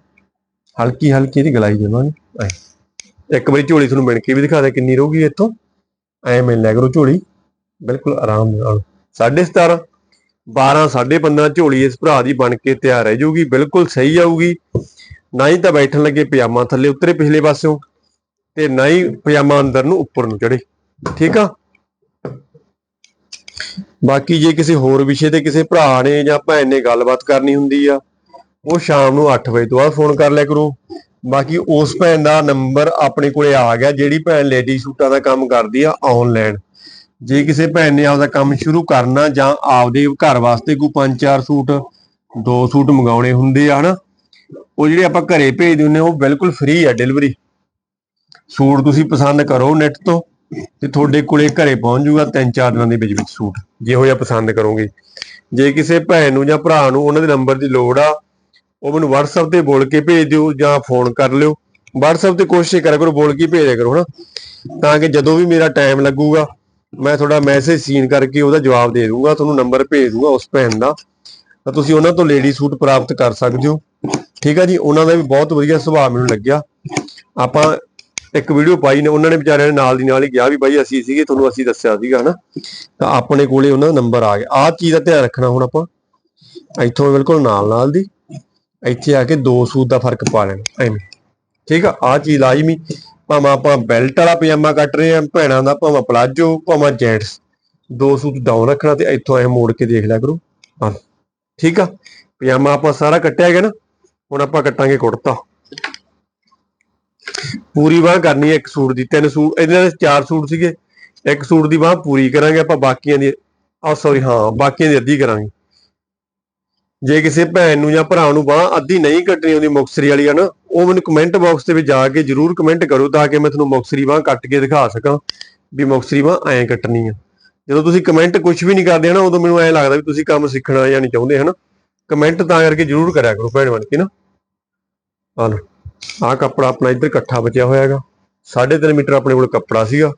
ਹਲਕੀ ਹਲਕੀ ਦੀ ਗਲਾਈ ਦੇਵਾਂਗੇ। ਇੱਕ ਵਾਰੀ ਝੋਲੀ ਤੁਹਾਨੂੰ ਮਿਣ ਕੇ ਵੀ ਦਿਖਾ ਦੇ ਕਿੰਨੀ ਰਹੂਗੀ ਇੱਥੋਂ। ਐ ਮਿਲ ਲਿਆ ਕਰੋ ਝੋਲੀ। ਬਿਲਕੁਲ ਆਰਾਮ ਨਾਲ। 17.5 12 15.5 ਝੋਲੀ ਇਸ ਭਰਾ ਦੀ ਬਣ ਕੇ ਤਿਆਰ ਰਹਿ ਜਾਊਗੀ, ਬਿਲਕੁਲ ਸਹੀ ਆਊਗੀ। ਨਾ ਹੀ ਤਾਂ ਬੈਠਣ ਲੱਗੇ ਪਜਾਮਾ ਥੱਲੇ ਉਤਰੇ ਪਿਛਲੇ ਪਾਸਿਓਂ ਤੇ ਨਾ ਹੀ ਪਜਾਮਾ ਅੰਦਰ ਨੂੰ ਉੱਪਰ ਨੂੰ ਚੜੇ। ਠੀਕ ਆ? ਬਾਕੀ ਜੇ ਕਿਸੇ ਹੋਰ ਵਿਸ਼ੇ ਤੇ ਕਿਸੇ ਭਰਾ ਨੇ ਜਾਂ ਭੈਣ ਨੇ ਗੱਲਬਾਤ ਕਰਨੀ ਹੁੰਦੀ ਆ, ਉਹ ਸ਼ਾਮ ਨੂੰ 8 ਵਜੇ ਤੋਂ ਬਾਅਦ ਫੋਨ ਕਰ ਲਿਆ ਕਰੋ। ਬਾਕੀ ਉਸ ਭੈਣ ਦਾ ਨੰਬਰ ਆਪਣੇ ਕੋਲੇ ਆ ਗਿਆ, ਜਿਹੜੀ ਭੈਣ ਲੇਡੀ ਸੂਟਾਂ ਦਾ ਕੰਮ ਕਰਦੀ ਆ ਆਨਲਾਈਨ ਜੇ ਕਿਸੇ ਭੈਣ ਨੇ ਆਪਦਾ ਕੰਮ ਸ਼ੁਰੂ ਕਰਨਾ ਜਾਂ ਆਪਦੇ ਘਰ ਵਾਸਤੇ ਕੋਈ 5-4 ਸੂਟ, ਦੋ ਸੂਟ ਮੰਗਾਉਣੇ ਹੁੰਦੇ ਆ, ਹਨਾ? ਉਹ ਜਿਹੜੇ ਆਪਾਂ ਘਰੇ ਭੇਜ ਹੁੰਦੇ ਉਹ ਬਿਲਕੁਲ ਫ੍ਰੀ ਆ ਡਿਲੀਵਰੀ ਸੂਟ ਤੁਸੀਂ ਪਸੰਦ ਕਰੋ ਨੈਟ ਤੋਂ, ਤੇ ਤੁਹਾਡੇ ਕੋਲੇ ਘਰੇ ਪਹੁੰਚ ਜਾਊਗਾ 3-4 ਦਿਨਾਂ ਦੇ ਵਿੱਚ ਵਿੱਚ ਸੂਟ ਜੇ ਹੋਇਆ ਪਸੰਦ ਕਰੋਗੇ। ਜੇ ਕਿਸੇ ਭੈਣ ਨੂੰ ਜਾਂ ਭਰਾ ਨੂੰ ਉਹਨਾਂ ਦੇ ਨੰਬਰ ਦੀ ਲੋੜ ਆ, ਉਹ ਮੈਨੂੰ WhatsApp ਤੇ ਬੋਲ ਕੇ ਭੇਜ ਦਿਓ ਜਾਂ ਫੋਨ ਕਰ ਲਿਓ। WhatsApp ਤੇ ਕੋਸ਼ਿਸ਼ ਕਰਿਆ ਕਰੋ, ਬੋਲ ਕੇ ਭੇਜਿਆ ਕਰੋ, ਹਨਾ? ਤਾਂ ਕਿ ਜਦੋਂ ਵੀ ਮੇਰਾ ਟਾਈਮ ਲੱਗੂਗਾ, ਮੈਂ ਤੁਹਾਡਾ ਮੈਸੇਜ ਸੀਨ ਕਰਕੇ ਉਹਦਾ ਜਵਾਬ ਦੇ ਦੂੰਗਾ, ਤੁਹਾਨੂੰ ਨੰਬਰ ਭੇਜ ਦੂੰਗਾ ਉਸ ਭੈਣ ਦਾ। ਤਾਂ ਤੁਸੀਂ ਉਹਨਾਂ ਤੋਂ ਲੇਡੀ ਸੂਟ ਪ੍ਰਾਪਤ ਕਰ ਸਕਦੇ ਹੋ। ਠੀਕ ਆ ਜੀ, ਉਹਨਾਂ ਦਾ ਵੀ ਬਹੁਤ ਵਧੀਆ ਸੁਭਾਅ ਮੈਨੂੰ ਲੱਗਿਆ। ਆਪਾਂ ਇੱਕ ਵੀਡੀਓ ਪਾਈ ਨੇ, ਉਹਨਾਂ ਨੇ ਵਿਚਾਰਿਆਂ ਨੇ ਨਾਲ ਦੀ ਨਾਲ ਹੀ ਕਿਹਾ ਵੀ ਬਾਈ ਅਸੀਂ ਸੀਗੇ, ਤੁਹਾਨੂੰ ਅਸੀਂ ਦੱਸਿਆ ਸੀਗਾ, ਹਨਾ? ਤਾਂ ਆਪਣੇ ਕੋਲੇ ਉਹਨਾਂ ਦਾ ਨੰਬਰ ਆ ਗਿਆ। ਆਹ ਚੀਜ਼ ਦਾ ਧਿਆਨ ਰੱਖਣਾ ਹੁਣ ਆਪਾਂ। ਇੱਥੋਂ ਬਿਲਕੁਲ ਨਾਲ ਨਾਲ ਦੀ, ਇੱਥੇ ਆ ਕੇ ਦੋ ਸੂਤ ਦਾ ਫ਼ਰਕ ਪਾ ਲੈਣਾ, ਐਵੇਂ। ਠੀਕ ਆ, ਆਹ ਚੀਜ਼ ਲਾਜ਼ਮੀ ਭਾਵੇਂ ਆਪਾਂ ਬੈਲਟ ਵਾਲਾ ਪਜਾਮਾ ਕੱਟ ਰਹੇ ਆ ਭੈਣਾਂ ਦਾ ਭਾਵੇਂ ਪਲਾਜੋ ਭਾਵੇਂ ਜੈਂਟਸ ਦੋ ਸੂਤ ਡਾਊਨ ਰੱਖਣਾ ਤੇ ਇੱਥੋਂ ਐ ਮੋੜ ਕੇ ਦੇਖ ਲਿਆ ਕਰੋ। ਹਾਂ, ਠੀਕ ਆ, ਪਜਾਮਾ ਆਪਾਂ ਸਾਰਾ ਕੱਟਿਆ ਗਿਆ ਨਾ ਹੁਣ ਆਪਾਂ ਕੱਟਾਂਗੇ ਕੁੜਤਾ। ਪੂਰੀ ਬਾਹ ਕਰਨੀ ਹੈ ਇੱਕ ਸੂਟ ਦੀ, ਤਿੰਨ ਸੂਟ ਇਹਨਾਂ ਦੇ ਚਾਰ ਸੂਟ ਸੀਗੇ। ਇੱਕ ਸੂਟ ਦੀ ਬਾਹ ਪੂਰੀ ਕਰਾਂਗੇ ਆਪਾਂ, ਬਾਕੀਆਂ ਦੀ ਆ ਸੌਰੀ ਹਾਂ, ਬਾਕੀਆਂ ਦੀ ਅੱਧੀ ਕਰਾਂਗੇ। ਜੇ ਕਿਸੇ ਭੈਣ ਨੂੰ ਜਾਂ ਭਰਾ ਨੂੰ ਬਾਹ ਅੱਧੀ ਨਹੀਂ ਕੱਟਣੀ ਉਹਦੀ ਮੁਕਸਰੀ ਵਾਲੀ ਆ ਨਾ, ਉਹ ਮੈਨੂੰ ਕਮੈਂਟ ਬਾਕਸ ਦੇ ਵਿੱਚ ਜਾ ਕੇ ਜਰੂਰ ਕਮੈਂਟ ਕਰੋ ਤਾਂ ਕਿ ਮੈਂ ਤੁਹਾਨੂੰ ਮੁਕਸਰੀ ਬਾਹ ਕੱਟ ਕੇ ਦਿਖਾ ਸਕਾਂ ਵੀ ਮੁਕਸਰੀ ਬਾਹ ਐਂ ਕੱਟਣੀ ਆ। ਜਦੋਂ ਤੁਸੀਂ ਕਮੈਂਟ ਕੁਝ ਵੀ ਨਹੀਂ ਕਰਦੇ ਹਨਾ, ਉਦੋਂ ਮੈਨੂੰ ਐਂ ਲੱਗਦਾ ਵੀ ਤੁਸੀਂ ਕੰਮ ਸਿੱਖਣਾ ਜਾਂ ਨਹੀਂ ਚਾਹੁੰਦੇ ਹਨਾ। ਕਮੈਂਟ ਤਾਂ ਕਰਕੇ ਜਰੂਰ ਕਰਿਆ ਕਰੋ ਭੈਣ ਬਣ ਕੇ ਨਾ। ਆ ਲਓ। ਆਹ ਕੱਪੜਾ ਆਪਣਾ ਇੱਧਰ ਇਕੱਠਾ ਬਚਿਆ ਹੋਇਆ ਹੈਗਾ 3.5 ਮੀਟਰ ਆਪਣੇ ਕੋਲ ਕੱਪੜਾ ਸੀਗਾ।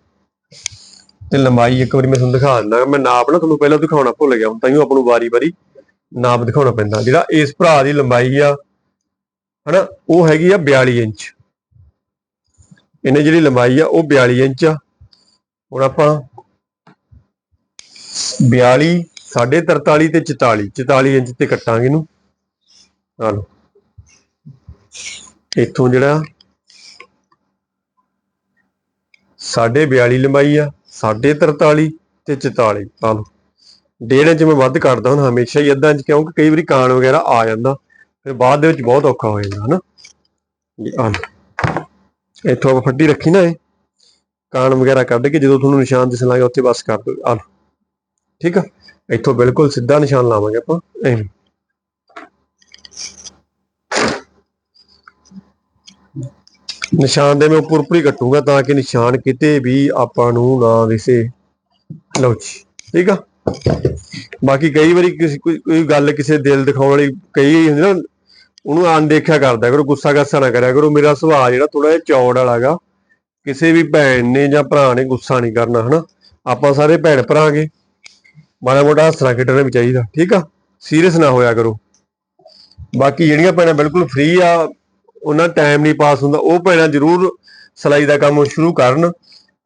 ਤੇ ਲੰਬਾਈ ਇੱਕ ਵਾਰੀ ਮੈਂ ਤੁਹਾਨੂੰ ਦਿਖਾ ਦਿੰਦਾ ਮੈਂ ਨਾਪ ਨਾ ਤੁਹਾਨੂੰ ਪਹਿਲਾਂ ਦਿਖਾਉਣਾ ਭੁੱਲ ਗਿਆ। ਹੁਣ ਤਾਂ ਹੀ ਆਪਾਂ ਨੂੰ ਵਾਰੀ-ਵਾਰੀ ਨਾਪ ਦਿਖਾਉਣਾ ਪੈਂਦਾ। ਜਿਹੜਾ ਇਸ ਭਰਾ ਦੀ ਲੰਬਾਈ ਆ, ਹਨਾ, ਉਹ ਹੈਗੀ ਆ 42 ਇੰਚ। ਇਹਨੇ ਜਿਹੜੀ ਲੰਬਾਈ ਆ, ਉਹ 42 ਇੰਚ ਆ। ਹੁਣ ਆਪਾਂ 42 43 ਤੇ 44 44 ਇੰਚ ਤੇ ਕੱਟਾਂਗੇ ਇਹਨੂੰ। ਆ ਲਓ। ਇੱਥੋਂ ਜਿਹੜਾ ਸਾਢੇ 42 ਲੰਬਾਈ ਆ ਸਾਢੇ 43 ਤੇ 44 ਆ ਲਓ ਡੇਢ ਇੰਚ ਮੈਂ ਵੱਧ ਕੱਟਦਾ ਹੁਣ ਹਮੇਸ਼ਾ ਹੀ ਅੱਧਾ ਇੰਚ, ਕਿਉਂਕਿ ਕਈ ਵਾਰੀ ਕਾਣ ਵਗੈਰਾ ਆ ਜਾਂਦਾ, ਫਿਰ ਬਾਅਦ ਦੇ ਵਿੱਚ ਬਹੁਤ ਔਖਾ ਹੋ ਜਾਂਦਾ, ਹਨਾ? ਜੀ ਇੱਥੋਂ ਆਪਾਂ ਫੱਟੀ ਰੱਖੀ ਨਾ ਇਹ, ਕਾਣ ਵਗੈਰਾ ਕੱਢ ਕੇ ਜਦੋਂ ਤੁਹਾਨੂੰ ਨਿਸ਼ਾਨ ਦਿਸਣ ਲੱਗੇ ਉੱਥੇ ਬਸ ਕਰ ਦਿਓ। ਆ ਠੀਕ ਆ? ਇੱਥੋਂ ਬਿਲਕੁਲ ਸਿੱਧਾ ਨਿਸ਼ਾਨ ਲਾਵਾਂਗੇ ਆਪਾਂ, ਐਵੇਂ। ਨਿਸ਼ਾਨ ਦੇ ਮੈਂ ਉੱਪਰ ਉੱਪਰ ਹੀ ਕੱਟੂਗਾ ਤਾਂ ਕਿ ਨਿਸ਼ਾਨ ਕਿਤੇ ਵੀ ਆਪਾਂ ਨੂੰ ਨਾ ਦਿਸੇ। ਲਓ ਜੀ, ਠੀਕ ਆ? ਬਾਕੀ ਕਈ ਵਾਰੀ ਕੋਈ ਗੱਲ ਕਿਸੇ ਦਿਲ ਦਿਖਾਉਣ ਵਾਲੀ ਕਈ ਹੁੰਦੀ ਨਾ, ਉਹਨੂੰ ਅਣਦੇਖਿਆ ਕਰਦਾ ਕਰੋ, ਗੁੱਸਾ ਗੱਸਾ ਨਾ ਕਰਿਆ ਕਰੋ। ਮੇਰਾ ਸੁਭਾਅ ਜਿਹੜਾ ਥੋੜਾ ਜਿਹਾ ਚੌੜ ਵਾਲਾਗਾ ਕਿਸੇ ਵੀ ਭੈਣ ਨੇ ਜਾਂ ਭਰਾ ਨੇ ਗੁੱਸਾ ਨਹੀਂ ਕਰਨਾ, ਹਨਾ? ਆਪਾਂ ਸਾਰੇ ਭੈਣ ਭਰਾਂਗੇ ਮਾੜਾ ਮੋਟਾ ਹੱਸਣਾ ਖੇਡਣਾ ਵੀ ਚਾਹੀਦਾ, ਠੀਕ ਆ? ਸੀਰੀਅਸ ਨਾ ਹੋਇਆ ਕਰੋ। ਬਾਕੀ ਜਿਹੜੀਆਂ ਭੈਣਾਂ ਬਿਲਕੁਲ ਫ੍ਰੀ ਆ ਉਹਨਾਂ ਟਾਈਮ ਨਹੀਂ ਪਾਸ ਹੁੰਦਾ, ਉਹ ਭੈਣਾਂ ਜ਼ਰੂਰ ਸਿਲਾਈ ਦਾ ਕੰਮ ਸ਼ੁਰੂ ਕਰਨ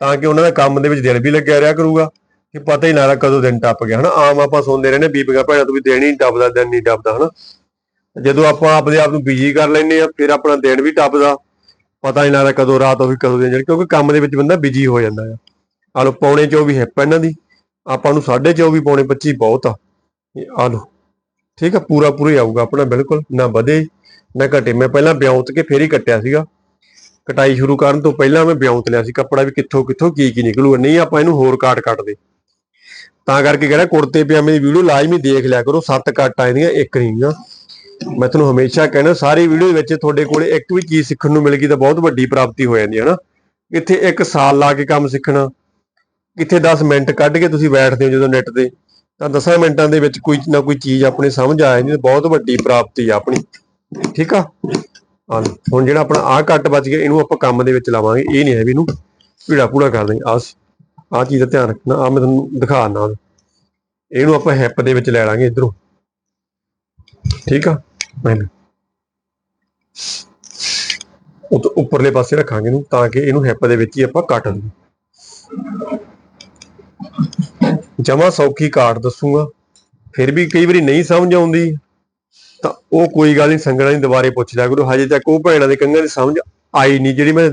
ਤਾਂ ਕਿ ਉਹਨਾਂ ਦਾ ਕੰਮ ਦੇ ਵਿੱਚ ਦਿਲ ਵੀ ਲੱਗਿਆ ਰਿਹਾ ਕਰੂਗਾ ਕਿ ਪਤਾ ਹੀ ਨਾ ਲੱਗਾ ਕਦੋਂ ਦਿਨ ਟੱਪ ਗਿਆ, ਹਨਾ? ਆਮ ਆਪਾਂ ਸੁਣਦੇ ਰਹਿੰਦੇ ਬੀਬੀਆਂ ਭੈਣਾਂ, ਤੋਂ ਵੀ ਦਿਨ ਹੀ ਟੱਪਦਾ, ਦਿਨ ਨਹੀਂ ਟੱਪਦਾ ਹਨਾ? ਜਦੋਂ ਆਪਾਂ ਆਪਦੇ ਆਪ ਨੂੰ ਬਿਜ਼ੀ ਕਰ ਲੈਂਦੇ ਆ ਫਿਰ ਆਪਣਾ ਦਿਨ ਵੀ ਟੱਪਦਾ, ਪਤਾ ਹੀ ਨਾ ਲੱਗਦਾ ਕਦੋਂ ਰਾਤ ਹੋਵੇ, ਕਦੋਂ ਦਿਨ ਕਿਉਂਕਿ ਕੰਮ ਦੇ ਵਿੱਚ ਬੰਦਾ ਬਿਜ਼ੀ ਹੋ ਜਾਂਦਾ ਆ। ਆ ਲੋ ਪੌਣੇ 24 ਹਿੱਪ ਇਹਨਾਂ ਦੀ, ਆਪਾਂ ਨੂੰ 24.5 ਪੌਣੇ 25 ਬਹੁਤ ਆ। ਆ ਲੋ ਠੀਕ ਆ ਪੂਰਾ ਪੂਰਾ ਆਊਗਾ ਆਪਣਾ, ਬਿਲਕੁਲ, ਨਾ ਵਧੇ। ਨਾ ਘਟੇ, ਮੈਂ ਪਹਿਲਾਂ ਵਿਉਂਤ ਕੇ ਫੇਰ ਹੀ ਕੱਟਿਆ ਸੀਗਾ। ਕਟਾਈ ਸ਼ੁਰੂ ਕਰਨ ਤੋਂ ਪਹਿਲਾਂ ਮੈਂ ਵਿਉਂਤ ਲਿਆ ਸੀ, ਕੱਪੜਾ ਵੀ ਕਿੱਥੋਂ ਕਿੱਥੋਂ ਕੀ ਕੀ ਨਿਕਲੂਗਾ, ਨਹੀਂ ਆਪਾਂ ਇਹਨੂੰ ਹੋਰ ਕਾਟ ਕੱਟਦੇ। ਤਾਂ ਕਰਕੇ ਕਹਿੰਦਾ ਕੁੜਤੇ, ਪਜਾਮੇ ਦੀ ਵੀਡੀਓ ਲਾਜ਼ਮੀ ਦੇਖ ਲਿਆ ਕਰੋ, ਸੱਤ ਕੱਟ ਆ ਇਹਦੀਆਂ, ਇੱਕ ਨਹੀਂ ਮੈਂ ਤੁਹਾਨੂੰ ਹਮੇਸ਼ਾ ਕਹਿਣਾ ਸਾਰੀ ਵੀਡੀਓ ਵਿੱਚ ਤੁਹਾਡੇ ਕੋਲੇ ਇੱਕ ਵੀ ਚੀਜ਼ ਸਿੱਖਣ ਨੂੰ ਮਿਲ ਗਈ ਤਾਂ ਬਹੁਤ ਵੱਡੀ ਪ੍ਰਾਪਤੀ ਹੋ ਜਾਂਦੀ ਹੈ ਨਾ। ਕਿੱਥੇ ਇੱਕ ਸਾਲ ਲਾ ਕੇ ਕੰਮ ਸਿੱਖਣਾ ਕਿੱਥੇ 10 ਮਿੰਟ ਕੱਢ ਕੇ ਤੁਸੀਂ ਬੈਠਦੇ ਹੋ ਜਦੋਂ ਨੈਟ ਤੇ। ਤਾਂ 10 ਮਿੰਟਾਂ ਦੇ ਵਿੱਚ ਕੋਈ ਨਾ ਕੋਈ ਚੀਜ਼ ਆਪਣੇ ਸਮਝ ਆ ਜਾਂਦੀ ਬਹੁਤ ਵੱਡੀ ਪ੍ਰਾਪਤੀ ਆ ਆਪਣੀ। ਠੀਕ ਆ? ਹਾਂ, ਹੁਣ ਜਿਹੜਾ ਆਪਣਾ ਆਹ ਕੱਟ ਬਚ ਗਿਆ, ਇਹਨੂੰ ਆਪਾਂ ਕੰਮ ਦੇ ਵਿੱਚ ਲਾਵਾਂਗੇ, ਇਹ ਨਹੀਂ ਹੈ ਵੀ ਇਹਨੂੰ ਭੀੜਾ ਪੂੜਾ ਕਰ ਦਾਂਗੇ ਆਹ ਆਹ ਚੀਜ਼ ਦਾ ਧਿਆਨ ਰੱਖਣਾ ਆ ਮੈਂ ਤੁਹਾਨੂੰ ਦਿਖਾਣਾ ਇਹਨੂੰ ਆਪਾਂ ਹੈਪ ਦੇ ਵਿੱਚ ਲੈ ਲਾਂਗੇ ਇਧਰੋਂ। ਠੀਕ ਆ? ਐਵੇਂ। ਉਹ ਤੋਂ ਉੱਪਰਲੇ ਪਾਸੇ ਰੱਖਾਂਗੇ ਇਹਨੂੰ, ਤਾਂ ਕਿ ਇਹਨੂੰ ਹੈਪ ਦੇ ਵਿੱਚ ਹੀ ਆਪਾਂ ਕੱਟ ਲਈਏ ਜਮਾ ਸੌਖੀ ਕਾਟ ਦੱਸੂਗਾ। ਫਿਰ ਵੀ ਕਈ ਵਾਰੀ ਨਹੀਂ ਸਮਝ ਆਉਂਦੀ। ਤਾਂ ਉਹ ਕੋਈ ਗੱਲ ਨਹੀਂ ਸੰਗਣਾ ਨਹੀਂ ਦੁਬਾਰੇ ਪੁੱਛ ਲਿਆ ਕਰੋ। ਹਜੇ ਤੱਕ ਉਹ ਭੈਣਾਂ ਦੇ ਕੰਗਾਂ ਦੀ ਸਮਝ ਆਈ ਨਹੀਂ, ਜਿਹੜੀ ਮੈਂ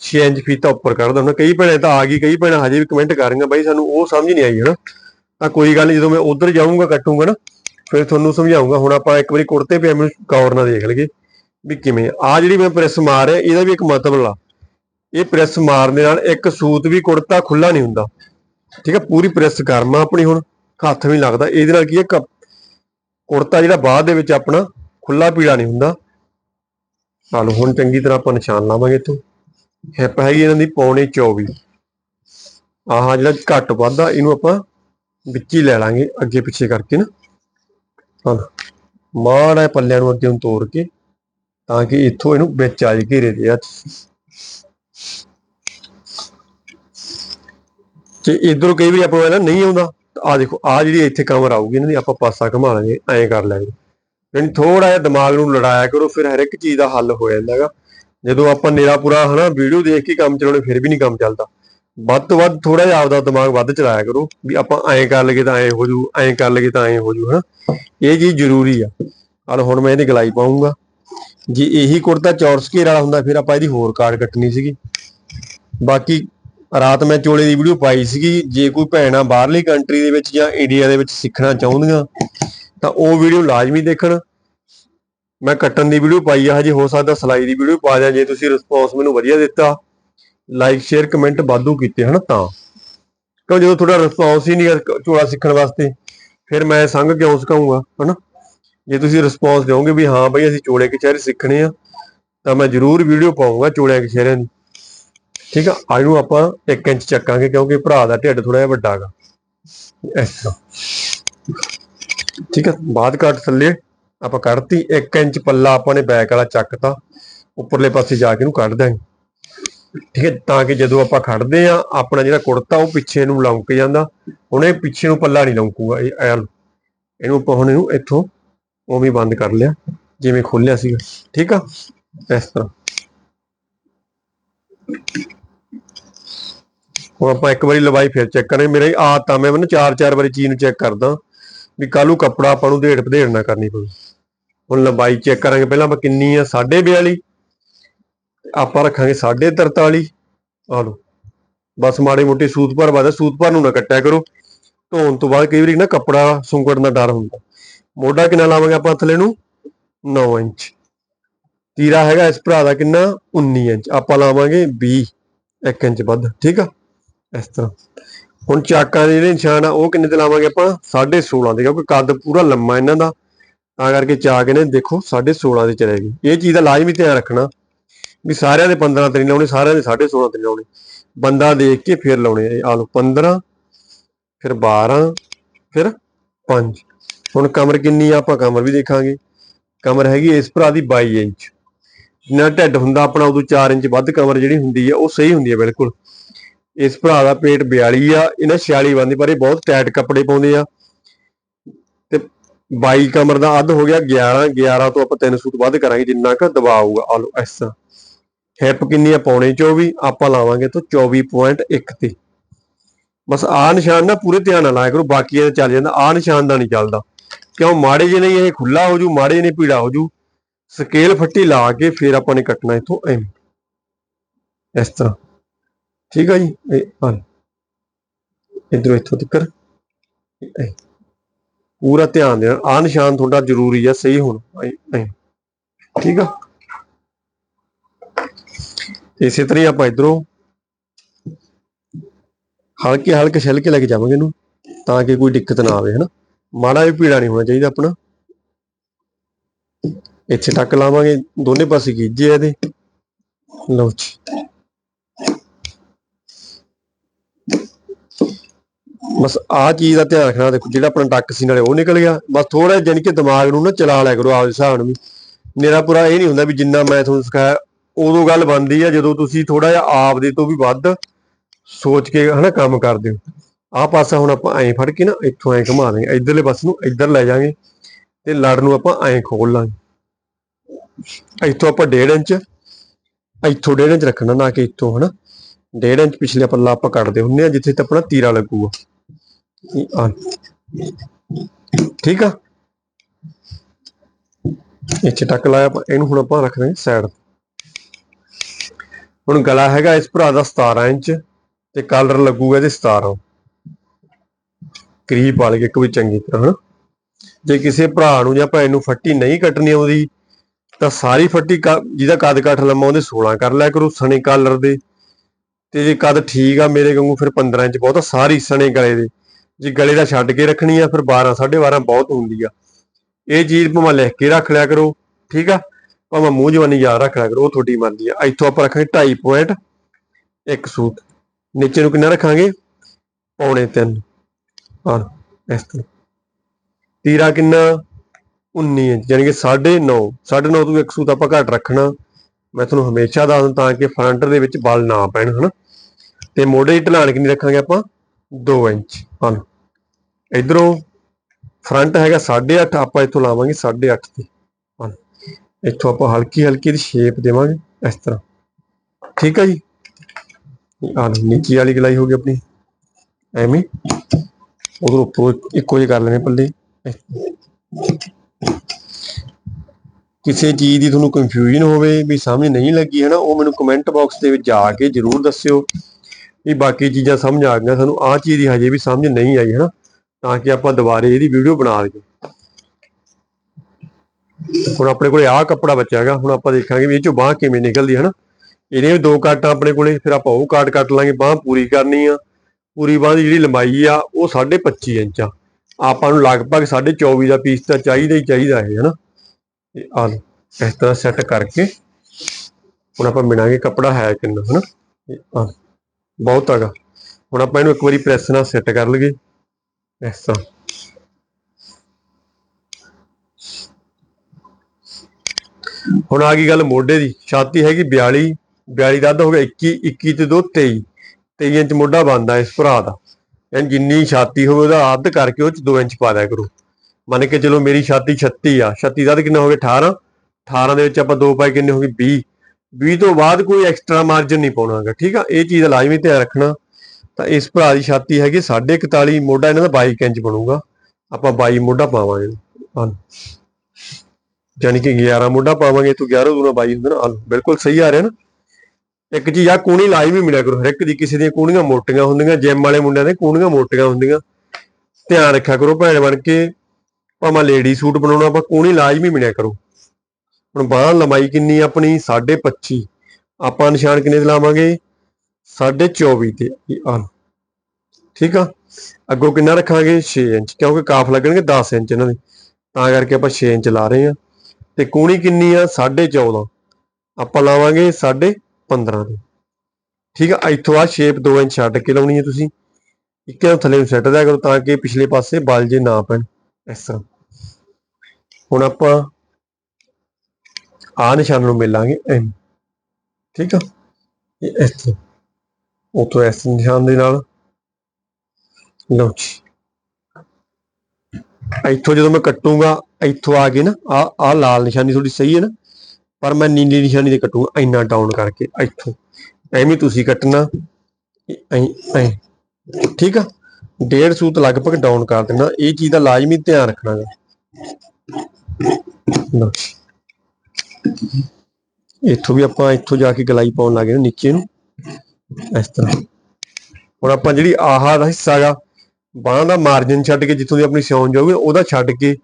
6 ਫੀਤਾ ਉੱਪਰ ਕੱਢਦਾ ਹੁੰਦਾ। ਕਈ ਭੈਣਾਂ ਤਾਂ ਆ ਗਈ, ਕਈ ਭੈਣਾਂ ਹਜੇ ਵੀ ਕਮੈਂਟ ਕਰ ਰਹੀਆਂ। ਬਾਈ, ਸਾਨੂੰ ਉਹ ਸਮਝ ਨਹੀਂ ਆਈ ਹਨਾ। ਤਾਂ ਕੋਈ ਗੱਲ ਨਹੀਂ, ਜਦੋਂ ਮੈਂ ਉਧਰ ਜਾਊਂਗਾ, ਕੱਟੂੰਗਾ ਨਾ, ਫਿਰ ਤੁਹਾਨੂੰ ਸਮਝਾਉਂਗਾ ਹੁਣ ਆਪਾਂ ਇੱਕ ਵਾਰੀ ਕੁੜਤੇ ਪਜਾਮੇ ਨੂੰ ਗੌਰ ਨਾਲ ਦੇਖ ਲਈਏ ਵੀ ਕਿਵੇਂ ਆ। ਜਿਹੜੀ ਮੈਂ ਪ੍ਰੈਸ ਮਾਰ ਰਿਹਾ, ਇਹਦਾ ਵੀ ਇੱਕ ਮਤਲਬ ਲਾ। ਇਹ ਪ੍ਰੈਸ ਮਾਰਨ ਦੇ ਨਾਲ ਇੱਕ ਸੂਤ ਵੀ ਕੁੜਤਾ ਖੁੱਲਾ ਨਹੀਂ ਹੁੰਦਾ। ਠੀਕ ਹੈ ਪੂਰੀ ਪ੍ਰੈਸ ਕਰਮਾ ਆਪਣੀ ਹੁਣ। ਹੱਥ ਵੀ ਲੱਗਦਾ। ਇਹਦੇ ਨਾਲ ਕੀ ਹੈ ਕੁੜਤਾ ਜਿਹੜਾ ਬਾਅਦ ਦੇ ਵਿੱਚ ਆਪਣਾ ਖੁੱਲਾ ਪੀਲਾ ਨਹੀਂ ਹੁੰਦਾ। ਨਾਲ ਹੁਣ ਚੰਗੀ ਤਰ੍ਹਾਂ ਆਪਾਂ ਨਿਸ਼ਾਨ ਲਾਵਾਂਗੇ ਇੱਥੋਂ। ਹਿੱਪ ਹੈਗੀ ਇਹਨਾਂ ਦੀ ਪੌਣੇ 24 ਆਹ ਜਿਹੜਾ ਘੱਟ ਵੱਧਾ ਇਹਨੂੰ ਆਪਾਂ ਵਿੱਚ ਹੀ ਲੈ ਲਾਂਗੇ, ਅੱਗੇ ਪਿੱਛੇ ਕਰਕੇ ਨਾ। ਹਾਂ, ਮਾੜਾ ਪੱਲਿਆਂ ਨੂੰ ਅੱਗੇ ਨੂੰ ਤੋੜ ਕੇ, ਤਾਂ ਕਿ ਇੱਥੋਂ ਇਹਨੂੰ ਵਿੱਚ ਆ ਜੇ ਘੇਰੇ ਦੇ ਆ ਤੇ ਇਧਰੋਂ ਕਈ ਵਾਰੀ ਆਪਾਂ ਨੂੰ ਨਹੀਂ ਆਉਂਦਾ। ਆ ਦੇਖੋ ਆ ਜਿਹੜੀ ਇੱਥੇ ਕਮਰ ਆਊਗੀ ਇਹਨਾਂ ਦੀ, ਆਪਾਂ ਪਾਸਾ ਘੁਮਾ ਲਾਂਗੇ, ਐਂ ਕਰ ਲਾਂਗੇ। ਯਾਨੀ ਥੋੜਾ ਜਿਹਾ ਦਿਮਾਗ ਨੂੰ ਲੜਾਇਆ ਕਰੋ, ਫਿਰ ਹਰ ਇੱਕ ਚੀਜ਼ ਦਾ ਹੱਲ ਹੋ ਜਾਂਦਾ ਹੈਗਾ। ਜਦੋਂ ਆਪਾਂ ਨੇਰਾ ਪੂਰਾ, ਹਨਾ, ਵੀਡੀਓ ਦੇਖ ਕੇ ਕੰਮ ਚਲਾਉਣੇ, ਫਿਰ ਵੀ ਨਹੀਂ ਕੰਮ ਚੱਲਦਾ। ਵੱਧ ਤੋਂ ਵੱਧ ਥੋੜਾ ਜਿਹਾ ਆਪਦਾ ਦਿਮਾਗ ਵੱਧ ਚਲਾਇਆ ਕਰੋ, ਵੀ ਆਪਾਂ ਐਂ ਕਰ ਲਈਏ ਤਾਂ ਐਂ ਹੋ ਜੂ, ਐਂ ਕਰ ਲਈਏ ਤਾਂ ਐਂ ਹੋ ਜੂ, ਹਨਾ। ਇਹ ਚੀਜ਼ ਜ਼ਰੂਰੀ ਆ। ਹਲ ਹੁਣ ਮੈਂ ਇਹਦੀ ਗਲਾਈ ਪਾਉਂਗਾ ਜੇ ਇਹੀ ਕੁੜਤਾ ਚੌਰਸ ਘੇਰ ਵਾਲਾ ਹੁੰਦਾ, ਫਿਰ ਆਪਾਂ ਇਹਦੀ ਹੋਰ ਕਾਰਡ ਕੱਟਣੀ ਸੀਗੀ। ਬਾਕੀ ਰਾਤ ਮੈਂ ਚੋਲੇ ਦੀ ਵੀਡੀਓ ਪਾਈ ਸੀਗੀ, ਜੇ ਕੋਈ ਭੈਣਾਂ ਬਾਹਰਲੀ ਕੰਟਰੀ ਦੇ ਵਿੱਚ ਜਾਂ ਇੰਡੀਆ ਦੇ ਵਿੱਚ ਸਿੱਖਣਾ ਚਾਹੁੰਦੀਆਂ, ਤਾਂ ਉਹ ਵੀਡੀਓ ਲਾਜ਼ਮੀ ਦੇਖਣ। ਮੈਂ ਕੱਟਣ ਦੀ ਵੀਡੀਓ ਪਾਈ ਆ, ਹਜੇ ਹੋ ਸਕਦਾ ਸਲਾਈ ਦੀ ਵੀਡੀਓ ਪਾ ਦਿਆਂ, ਜੇ ਤੁਸੀਂ ਰਿਸਪੌਂਸ ਮੈਨੂੰ ਵਧੀਆ ਦਿੱਤਾ ਲਾਈਕ ਸ਼ੇਅਰ ਕਮੈਂਟ ਵਾਧੂ ਕੀਤੇ, ਹਨ ਤਾਂ। ਕਿਉਂ ਜਦੋਂ ਤੁਹਾਡਾ ਰਿਸਪੌਂਸ ਹੀ ਨਹੀਂ ਚੋਲਾ ਸਿੱਖਣ ਵਾਸਤੇ, ਫਿਰ ਮੈਂ ਸੰਗ ਕਿਉਂ ਸਿਖਾਉਂਗਾ ਹਨਾ? ਜੇ ਤੁਸੀਂ ਰਿਸਪੌਂਸ ਦਿਓਗੇ ਵੀ ਹਾਂ ਬਈ ਅਸੀਂ ਚੋਲੇ ਕਚਹਿਰੇ ਸਿੱਖਣੇ ਆ, ਤਾਂ ਮੈਂ ਜ਼ਰੂਰ ਵੀਡੀਓ ਪਾਉਂਗਾ ਚੋਲੇ ਕਚਹਿਰਿਆਂ ਦੀ। ਠੀਕ ਆ? ਅੱਜ ਨੂੰ ਆਪਾਂ 1 ਇੰਚ ਚੱਕਾਂਗੇ ਕਿਉਂਕਿ ਭਰਾ ਦਾ ਢਿੱਡ ਥੋੜਾ ਜਿਹਾ ਵੱਡਾ ਹੈਗਾ ਇਸ ਤਰ੍ਹਾਂ। ਠੀਕ ਆ? ਬਾਅਦ ਕੱਟ ਥੱਲੇ ਆਪਾਂ ਕੱਢਤੀ 1 ਇੰਚ ਪੱਲਾ ਆਪਾਂ ਨੇ ਬੈਕ ਵਾਲਾ ਚੱਕਤਾ। ਉੱਪਰਲੇ ਪਾਸੇ ਜਾ ਕੇ ਇਹਨੂੰ ਕੱਢ ਦਾਂਗੇ ਠੀਕ ਹੈ ਤਾਂ ਕਿ ਜਦੋਂ ਆਪਾਂ ਖੜਦੇ ਆ ਆਪਣਾ ਜਿਹੜਾ ਕੁੜਤਾ ਉਹ ਪਿੱਛੇ ਨੂੰ ਲੌਂਕ ਜਾਂਦਾ। ਹੁਣ ਪਿੱਛੇ ਨੂੰ ਪੱਲਾ ਨਹੀਂ ਲੰਕੂਗਾ, ਇਹ ਐ ਇਹਨੂੰ ਆਪਾਂ ਹੁਣ ਇਹਨੂੰ ਇੱਥੋਂ ਉਵੇਂ ਹੀ ਬੰਦ ਕਰ ਲਿਆ, ਜਿਵੇਂ ਖੋਲਿਆ ਸੀਗਾ। ਠੀਕ ਆ? ਇਸ ਤਰ੍ਹਾਂ। ਹੁਣ ਆਪਾਂ ਇੱਕ ਵਾਰੀ ਲਵਾਈ, ਫਿਰ ਚੈੱਕ ਕਰਾਂਗੇ। ਮੇਰੀ ਆਦਤ ਆ, ਮੈਂ ਮੈਨੂੰ ਚਾਰ ਚਾਰ ਵਾਰੀ ਚੀਜ਼ ਨੂੰ ਚੈੱਕ ਕਰਦਾ। ਵੀ ਕੱਲੂ ਕੱਪੜਾ ਆਪਾਂ ਨੂੰ ਢੇੜ ਭਦੇੜ ਨਾ ਕਰਨੀ ਪਵੇ। ਹੁਣ ਲੰਬਾਈ ਚੈੱਕ ਕਰਾਂਗੇ। ਪਹਿਲਾਂ ਆਪਾਂ ਕਿੰਨੀ ਆ? 42.5 ਆਪਾਂ ਰੱਖਾਂਗੇ 43 ਆ ਲਓ। ਬਸ ਮਾੜੀ ਮੋਟੀ ਸੂਤ ਭਰ ਵਾਦਾ ਸੂਤ ਭਰ ਨੂੰ ਨਾ ਕੱਟਿਆ ਕਰੋ। ਧੋਣ ਤੋਂ ਬਾਅਦ ਕਈ ਵਾਰੀ ਨਾ ਕੱਪੜਾ ਸੁੰਗੜਨ ਦਾ ਡਰ ਹੁੰਦਾ। ਮੋਢਾ ਕਿੰਨਾ ਲਾਵਾਂਗੇ ਆਪਾਂ ਥੱਲੇ ਨੂੰ? 9 ਇੰਚ। ਤੀਰਾ ਹੈਗਾ ਇਸ ਭਰਾ ਦਾ ਕਿੰਨਾ? 19 ਇੰਚ। ਆਪਾਂ ਲਾਵਾਂਗੇ 20 1 ਇੰਚ ਵੱਧ। ਠੀਕ ਆ? ਇਸ ਤਰ੍ਹਾਂ। ਹੁਣ ਚਾਕਾਂ ਦੇ ਜਿਹੜੇ ਨਿਸ਼ਾਨ ਆ, ਉਹ ਕਿੰਨੇ ਤੇ ਲਾਵਾਂਗੇ ਆਪਾਂ? 16.5 ਦੇ, ਕਿਉਂਕਿ ਕੱਦ ਪੂਰਾ ਲੰਮਾ ਇਹਨਾਂ ਦਾ। ਤਾਂ ਕਰਕੇ ਚਾਕ ਇਹਨੇ ਦੇਖੋ 16.5 ਦੇ ਚਲੇ ਗਈ ਇਹ ਚੀਜ਼ ਦਾ ਲਾਜ਼ਮੀ ਧਿਆਨ ਰੱਖਣਾ ਵੀ ਸਾਰਿਆਂ ਦੇ 15 ਤੇ ਨਹੀਂ ਲਾਉਣੇ, ਸਾਰਿਆਂ ਦੇ 16.5 ਤੇ ਲਾਉਣੇ। ਬੰਦਾ ਦੇਖ ਕੇ ਫਿਰ ਲਾਉਣੇ ਆ। ਲਓ 15 ਫਿਰ 12 ਫਿਰ 5 ਹੁਣ ਕਮਰ ਕਿੰਨੀ ਆ, ਆਪਾਂ ਕਮਰ ਵੀ ਦੇਖਾਂਗੇ। ਕਮਰ ਹੈਗੀ ਇਸ ਭਰਾ ਦੀ 22 ਇੰਚ। ਜਿੰਨਾ ਢਿੱਡ ਹੁੰਦਾ ਆਪਣਾ, ਉਦੋਂ 4 ਇੰਚ ਵੱਧ ਕਮਰ ਜਿਹੜੀ ਹੁੰਦੀ ਆ, ਉਹ ਸਹੀ ਹੁੰਦੀ ਆ ਬਿਲਕੁਲ। ਇਸ ਭਰਾ ਦਾ ਪੇਟ 42 ਆ, ਇਹਨਾਂ 46 ਬੰਦੇ ਪਰ ਇਹ ਬਹੁਤ ਟਾਈਟ ਕੱਪੜੇ ਪਾਉਂਦੇ ਆ। ਤੇ 22 ਕਮਰ ਦਾ ਅੱਧ ਹੋ ਗਿਆ 11 11 ਤੋਂ ਆਪਾਂ ਤਿੰਨ ਸੂਟ ਵੱਧ ਕਰਾਂਗੇ, ਜਿੰਨਾ ਕ ਦਬਾਊਗਾ ਆ ਲਓ, ਇਸ ਤਰ੍ਹਾਂ। ਹਿੱਪ ਕਿੰਨੀ ਆ, ਪੌਣੇ 24 ਆਪਾਂ ਲਾਵਾਂਗੇ ਤੋਂ 24.1 ਤੇ। ਬਸ ਆ ਨਿਸ਼ਾਨ ਨਾ ਪੂਰੇ ਧਿਆਨ ਨਾਲ ਲਾਇਆ ਕਰੋ ਬਾਕੀ ਇਹ ਚੱਲ ਜਾਂਦਾ ਆ ਨਿਸ਼ਾਨ ਦਾ ਨਹੀਂ ਚੱਲਦਾ। ਕਿਉਂ, ਮਾੜੇ ਜਿਹੇ ਨਹੀਂ, ਇਹ ਖੁੱਲਾ ਹੋ ਜੂ, ਮਾੜੇ ਜਿਹੇ ਨਹੀਂ ਪੀੜਾ ਹੋ ਜੂ। ਸਕੇਲ ਫੱਟੀ ਲਾ ਕੇ ਫਿਰ ਆਪਾਂ ਨੇ ਕੱਟਣਾ ਇਥੋਂ, ਐਵੇਂ। ਇਸ ਤਰ੍ਹਾਂ। ਠੀਕ ਆ ਜੀ? ਇਹ ਆ ਇਧਰੋਂ ਇੱਥੋਂ ਤੱਕ। ਪੂਰਾ ਧਿਆਨ ਦੇਣਾ। ਆ ਨਿਸ਼ਾਨ ਤੁਹਾਡਾ ਜ਼ਰੂਰੀ ਆ, ਸਹੀ ਹੋਣਾ। ਠੀਕ ਆ? ਇਸੇ ਤਰ੍ਹਾਂ ਆਪਾਂ ਇਧਰੋਂ ਹਲਕੇ ਹਲਕੇ ਛਿਲਕੇ ਲੈ ਕੇ ਜਾਵਾਂਗੇ ਇਹਨੂੰ, ਤਾਂ ਕਿ ਕੋਈ ਦਿੱਕਤ ਨਾ ਆਵੇ, ਹਨਾ? ਮਾੜਾ ਵੀ ਪੀੜਾ ਨਹੀਂ ਹੋਣਾ ਚਾਹੀਦਾ ਆਪਣਾ। ਇੱਥੇ ਟੱਕ ਲਾਵਾਂਗੇ। ਦੋਨੇ ਪਾਸੇ ਗੀਜੇ ਆ ਇਹਦੇ। ਲਓ ਜੀ। ਬਸ ਆਹ ਚੀਜ਼ ਦਾ ਧਿਆਨ ਰੱਖਣਾ, ਦੇਖੋ ਜਿਹੜਾ ਆਪਣਾ ਡੱਕ ਸੀ ਨਾਲੇ ਉਹ ਨਿਕਲ ਗਿਆ। ਬਸ ਥੋੜਾ ਜਾਨੀ ਕਿ ਦਿਮਾਗ ਨੂੰ ਨਾ ਚਲਾ ਲਿਆ ਕਰੋ ਆਪਦੇ ਹਿਸਾਬ ਨਾਲ ਵੀ। ਮੇਰਾ ਪੂਰਾ ਇਹ ਨਹੀਂ ਹੁੰਦਾ ਵੀ ਜਿੰਨਾ ਮੈਂ ਤੁਹਾਨੂੰ ਸਿਖਾਇਆ, ਉਦੋਂ ਗੱਲ ਬਣਦੀ ਆ, ਜਦੋਂ ਤੁਸੀਂ ਥੋੜਾ ਜਿਹਾ ਆਪਦੇ ਤੋਂ ਵੀ ਵੱਧ ਸੋਚ ਕੇ ਹਨਾ ਕੰਮ ਕਰਦੇ ਹੋ। ਆਹ ਪਾਸਾ ਹੁਣ ਆਪਾਂ ਐਂ ਫੜ ਕੇ ਨਾ ਇੱਥੋਂ ਐਂ ਘੁਮਾ ਦੇਂਗੇ ਇਧਰਲੇ ਪਾਸੇ ਨੂੰ ਇੱਧਰ ਲੈ ਜਾਾਂਗੇ ਤੇ ਲੜ ਨੂੰ ਆਪਾਂ ਐਂ ਖੋਲ ਲਾਂਗੇ। ਇੱਥੋਂ ਆਪਾਂ 1.5 ਇੰਚ, ਇੱਥੋਂ 1.5 ਇੰਚ ਰੱਖਣਾ ਨਾ ਕਿ ਇੱਥੋਂ ਹਨਾ। 1.5 ਇੰਚ ਪਿਛਲੇ ਪੱਲਾ ਆਪਾਂ ਕੱਢਦੇ ਹੁੰਨੇ ਆ, ਜਿੱਥੇ ਤੇ ਆਪਣਾ ਤੀਰਾ ਲੱਗੂਗਾ। ਆ ਠੀਕ ਆ। ਇੱਥੇ ਟੱਕ ਲਾਇਆ ਇਹਨੂੰ ਹੁਣ ਆਪਾਂ ਰੱਖ ਦਾਂਗੇ ਸਾਈਡ ਹੁਣ ਗਲਾ ਹੈਗਾ ਇਸ ਭਰਾ ਦਾ 17 ਇੰਚ ਤੇ ਕਾਲਰ ਲੱਗੂਗਾ ਇਹਦੇ 17 ਕਰੀਬ ਵਾਲੇ ਇੱਕ ਵੀ ਚੰਗੀ ਤਰ੍ਹਾਂ, ਹਨਾ। ਜੇ ਕਿਸੇ ਭਰਾ ਨੂੰ ਜਾਂ ਭੈਣ ਨੂੰ ਫੱਟੀ ਨਹੀਂ ਕੱਟਣੀ ਆਉਂਦੀ, ਤਾਂ ਸਾਰੀ ਫੱਟੀ ਕ- ਜਿਹਦਾ ਕੱਦ ਕਾਠ ਲੰਮਾ ਉਹਦੇ 16 ਕਰ ਲਿਆ ਕਰੋ ਸਣੇ ਕਾਲਰ ਦੇ। ਤੇ ਜੇ ਕੱਦ ਠੀਕ ਆ ਮੇਰੇ ਵਾਂਗੂ ਫਿਰ 15 ਇੰਚ ਬਹੁਤ ਆ, ਸਾਰੀ ਸਣੇ ਗਲੇ ਦੇ। ਜੀ ਗਲੇ ਦਾ ਛੱਡ ਕੇ ਰੱਖਣੀ ਆ, ਫਿਰ 12 12.5 ਬਹੁਤ ਹੁੰਦੀ ਆ। ਇਹ ਚੀਜ਼ ਭਾਵੇਂ ਲਿਖ ਕੇ ਰੱਖ ਲਿਆ ਕਰੋ, ਠੀਕ ਆ? ਭਾਵੇਂ ਮੂੰਹ ਜਵਾਨੀ ਯਾਦ ਰੱਖ ਲਿਆ ਕਰੋ, ਉਹ ਤੁਹਾਡੀ ਮਰਜ਼ੀ ਆ। ਇੱਥੋਂ ਆਪਾਂ ਰੱਖਾਂਗੇ 2.5 ਪੁਆਇੰਟ ਇੱਕ ਸੂਟ ਨੀਚੇ ਨੂੰ ਕਿੰਨਾ ਰੱਖਾਂਗੇ? ਪੌਣੇ 3 ਹਾਂ, ਇਸ ਤਰ੍ਹਾਂ। ਤੀਰਾ ਕਿੰਨਾ? 19 ਇੰਚ ਯਾਨੀ ਕਿ 9.5 9.5 ਤੋਂ ਇੱਕ ਸੂਤ ਆਪਾਂ ਘੱਟ ਰੱਖਣਾ। ਮੈਂ ਤੁਹਾਨੂੰ ਹਮੇਸ਼ਾ ਦੱਸਦਾ ਤਾਂ ਕਿ ਫਰੰਟ ਦੇ ਵਿੱਚ ਬਲ ਨਾ ਪੈਣ, ਹਨਾ? ਤੇ ਮੋਢੇ ਦੀ ਢਲਾਣ ਕਿੰਨੀ ਰੱਖਾਂਗੇ ਆਪਾਂ? 2 ਇੰਚ। ਹਾਂ। ਇਧਰੋਂ ਫਰੰਟ ਹੈਗਾ 8.5 ਆਪਾਂ ਇੱਥੋਂ ਲਾਵਾਂਗੇ 8.5 ਤੇ। ਹਾਂ, ਇੱਥੋਂ ਆਪਾਂ ਹਲਕੀ ਹਲਕੀ ਦੀ ਸ਼ੇਪ ਦੇਵਾਂਗੇ ਇਸ ਤਰ੍ਹਾਂ। ਠੀਕ ਹੈ ਜੀ? ਆ ਨੀਚੇ ਵਾਲੀ ਗਲਾਈ ਹੋ ਗਈ ਆਪਣੀ। ਐਵੇਂ ਉਧਰ ਉੱਪਰ ਇੱਕੋ ਜਿਹੇ ਕਰ ਲੈਣੇ ਪੱਲੇ। ਕਿਸੇ ਚੀਜ਼ ਦੀ ਤੁਹਾਨੂੰ ਕਨਫਿਊਜ਼ਨ ਹੋਵੇ, ਵੀ ਸਮਝ ਨਹੀਂ ਲੱਗੀ ਹੈ ਨਾ, ਉਹ ਮੈਨੂੰ ਕਮੈਂਟ ਬਾਕਸ ਦੇ ਵਿੱਚ ਜਾ ਕੇ ਜਰੂਰ ਦੱਸਿਓ। ਵੀ ਬਾਕੀ ਚੀਜ਼ਾਂ ਸਮਝ ਆ ਗਈਆਂ ਸਾਨੂੰ। ਆਹ ਚੀਜ਼ ਦੀ ਹਜੇ ਵੀ ਸਮਝ ਨਹੀਂ ਆਈ, ਹੈ ਨਾ? ਤਾਂ ਕਿ ਆਪਾਂ ਦੁਬਾਰੇ ਇਹਦੀ ਵੀਡੀਓ ਬਣਾ ਲਈਏ। ਹੁਣ ਆਪਣੇ ਕੋਲੇ ਆਹ ਕੱਪੜਾ ਬਚਿਆ ਹੈਗਾ। ਹੁਣ ਆਪਾਂ ਦੇਖਾਂਗੇ ਵੀ ਇਹ ਚੋਂ ਬਾਹ ਕਿਵੇਂ ਨਿਕਲਦੀ ਹੈ ਨਾ ਇਹਦੇ ਵੀ ਦੋ ਕੱਟ ਆਪਣੇ ਕੋਲੇ, ਫਿਰ ਆਪਾਂ ਉਹ ਕੱਟ ਕੱਟ ਲਾਂਗੇ, ਬਾਹ ਪੂਰੀ ਕਰਨੀ ਆ। ਪੂਰੀ ਬਾਹ ਦੀ ਜਿਹੜੀ ਲੰਬਾਈ ਆ, ਉਹ 25 ਇੰਚ ਆ। ਆਪਾਂ ਨੂੰ ਲਗਭਗ 24 ਦਾ ਪੀਸ ਤਾਂ ਚਾਹੀਦਾ ਹੀ ਚਾਹੀਦਾ ਹੈ ਹਨਾ? ਤੇ ਆ ਇਸ ਤਰ੍ਹਾਂ ਸੈੱਟ ਕਰਕੇ ਹੁਣ ਆਪਾਂ ਮਿਣਾਂਗੇ ਕੱਪੜਾ ਹੈ ਕਿੰਨਾ, ਹਨਾ? ਬਹੁਤ ਹੈਗਾ। ਹੁਣ ਆਪਾਂ ਇਹਨੂੰ ਇੱਕ ਵਾਰੀ ਪ੍ਰੈਸ ਨਾਲ ਸੈੱਟ ਕਰ ਲਈਏ। ਇਸ ਹੁਣ ਆ ਗਈ ਗੱਲ ਮੋਢੇ ਦੀ। ਛਾਤੀ ਹੈਗੀ 42 42 ਦਾ ਅੱਧ ਹੋ ਗਿਆ 21 21 ਤੇ 2 23 23 ਇੰਚ ਮੋਢਾ ਬਣਦਾ ਇਸ ਭਰਾ ਦਾ। ਯਾਨੀ ਜਿੰਨੀ ਛਾਤੀ ਹੋਵੇ ਉਹਦਾ ਅੱਧ ਕਰਕੇ ਉਹ ਚ 2 ਇੰਚ ਪਾ ਦਿਆ ਕਰੋ। ਮੰਨ ਕੇ ਚਲੋ ਮੇਰੀ ਛਾਤੀ 36 ਆ। 36 ਦਾ ਅੱਧ ਕਿੰਨਾ ਹੋ ਗਿਆ? 18 18 ਦੇ ਵਿੱਚ ਆਪਾਂ ਦੋ ਪਾਈ ਕਿੰਨੇ ਹੋ ਗਏ? 20 20 ਤੋਂ ਬਾਅਦ ਕੋਈ ਐਕਸਟਰਾ ਮਾਰਜਨ ਨਹੀਂ ਪਾਉਣਾਗਾ ਠੀਕ ਆ? ਇਹ ਚੀਜ਼ ਦਾ ਲਾਜ਼ਮੀ ਧਿਆਨ ਰੱਖਣਾ। ਤਾਂ ਇਸ ਭਰਾ ਦੀ ਛਾਤੀ ਹੈਗੀ 41 ਮੋਢਾ ਇਹਨਾਂ ਦਾ 22 ਇੰਚ ਬਣੂਗਾ। ਆਪਾਂ 22 ਮੋਢਾ ਪਾਵਾਂਗੇ। ਹਾਂ ਯਾਨੀ ਕਿ 11 ਮੋਢਾ ਪਾਵਾਂਗੇ ਤੂੰ 11 ਦੂਣਾ 22 ਹੁੰਦਾ ਨਾ। ਆਹ ਬਿਲਕੁਲ ਸਹੀ ਆ ਰਿਹਾ ਨਾ। ਇੱਕ ਚੀਜ਼ ਆ ਕੂਣੀ ਲਾਈ ਵੀ ਮਿਲਿਆ ਕਰੋ। ਹਰ ਇੱਕ ਦੀ ਕਿਸੇ ਦੀਆਂ ਕੂਣੀਆਂ ਮੋਟੀਆਂ ਹੁੰਦੀਆਂ, ਜਿਮ ਵਾਲੇ ਮੁੰਡਿਆਂ ਦੇ ਕੂਣੀਆਂ ਮੋਟੀਆਂ ਹੁੰਦੀਆਂ। ਧਿਆਨ ਰੱਖਿਆ ਕਰੋ ਭੈਣ ਬਣ ਕੇ। ਭਾਵੇਂ ਲੇਡੀ ਸੂਟ ਬਣਾਉਣਾ, ਆਪਾਂ ਕੂਣੀ ਲਾਜ਼ਮੀ ਮਿਲਿਆ ਕਰੋ। ਹੁਣ ਬਾਹਾਂ ਲੰਬਾਈ ਕਿੰਨੀ ਆ ਆਪਣੀ? 25 ਆਪਾਂ ਨਿਸ਼ਾਨ ਕਿੰਨੇ ਤੇ ਲਾਵਾਂਗੇ? 24 ਤੇ ਇਹ ਆ ਠੀਕ ਆ? ਅੱਗੋਂ ਕਿੰਨਾ ਰੱਖਾਂਗੇ? 6 ਇੰਚ। ਕਿਉਂਕਿ ਕਾਫ ਲੱਗਣਗੇ 10 ਇੰਚ ਇਹਨਾਂ ਦੇ। ਤਾਂ ਕਰਕੇ ਆਪਾਂ 6 ਇੰਚ ਲਾ ਰਹੇ ਆ ਤੇ ਕੂਣੀ ਕਿੰਨੀ ਆ? 14.5 ਆਪਾਂ ਲਾਵਾਂਗੇ 15.5 ਤੇ ਠੀਕ ਆ? ਇੱਥੋਂ ਆ ਸ਼ੇਪ 2 ਇੰਚ ਛੱਡ ਕੇ ਲਾਉਣੀ ਹੈ ਤੁਸੀਂ। ਇੱਕ ਨੂੰ ਥੱਲੇ ਨੂੰ ਸੈੱਟ ਦਿਆ ਕਰੋ ਤਾਂ ਕਿ ਪਿਛਲੇ ਪਾਸੇ ਬਲ ਜੇ ਨਾ ਪੈਣ। ਇਸ ਤਰ੍ਹਾਂ। ਹੁਣ ਆਪਾਂ ਆ ਨਿਸ਼ਾਨ ਨੂੰ ਮਿਲਾਂਗੇ ਐਮ। ਠੀਕ ਆ? ਇਹ ਇਸ ਉਤੋਂ ਇਸ ਨਿਸ਼ਾਨ ਦੇ ਨਾਲ ਲਓ ਜੀ ਇੱਥੋਂ ਜਦੋਂ ਮੈਂ ਕੱਟੂਗਾ ਇੱਥੋਂ ਆ ਕੇ ਨਾ ਆ ਆ ਲਾਲ ਨਿਸ਼ਾਨੀ ਥੋੜੀ ਸਹੀ ਹੈ ਨਾ ਪਰ ਮੈਂ ਨੀਲੀ ਨਿਸ਼ਾਨੀ ਤੇ ਕੱਟੂਗਾ ਇੰਨਾ ਡਾਊਨ ਕਰਕੇ ਇੱਥੋਂ ਐਵੇਂ ਤੁਸੀਂ ਕੱਟਣਾ ਐਂ ਐਂ ਠੀਕ ਆ ਡੇਢ ਸੂਤ ਲਗਭਗ ਡਾਊਨ ਕਰ ਦੇਣਾ ਇਹ ਚੀਜ਼ ਦਾ ਲਾਜ਼ਮੀ ਧਿਆਨ ਰੱਖਣਾ ਹੈ ਇੱਥੋਂ ਵੀ ਆਪਾਂ ਇੱਥੋਂ ਜਾ ਕੇ ਗਲਾਈ ਪਾਉਣ ਲੱਗੇ ਨਾ ਨੀਚੇ ਨੂੰ ਇਸ ਤਰ੍ਹਾਂ। ਹੁਣ ਆਪਾਂ ਜਿਹੜੀ ਆਹਾ ਦਾ ਹਿੱਸਾ ਗਾ ਬਾਹਾਂ ਦਾ ਮਾਰਜਨ ਛੱਡ ਕੇ ਜਿੱਥੋਂ ਦੀ ਆਪਣੀ ਸਿਉਣ ਜਾਊਗੀ, ਉਹਦਾ ਛੱਡ ਕੇ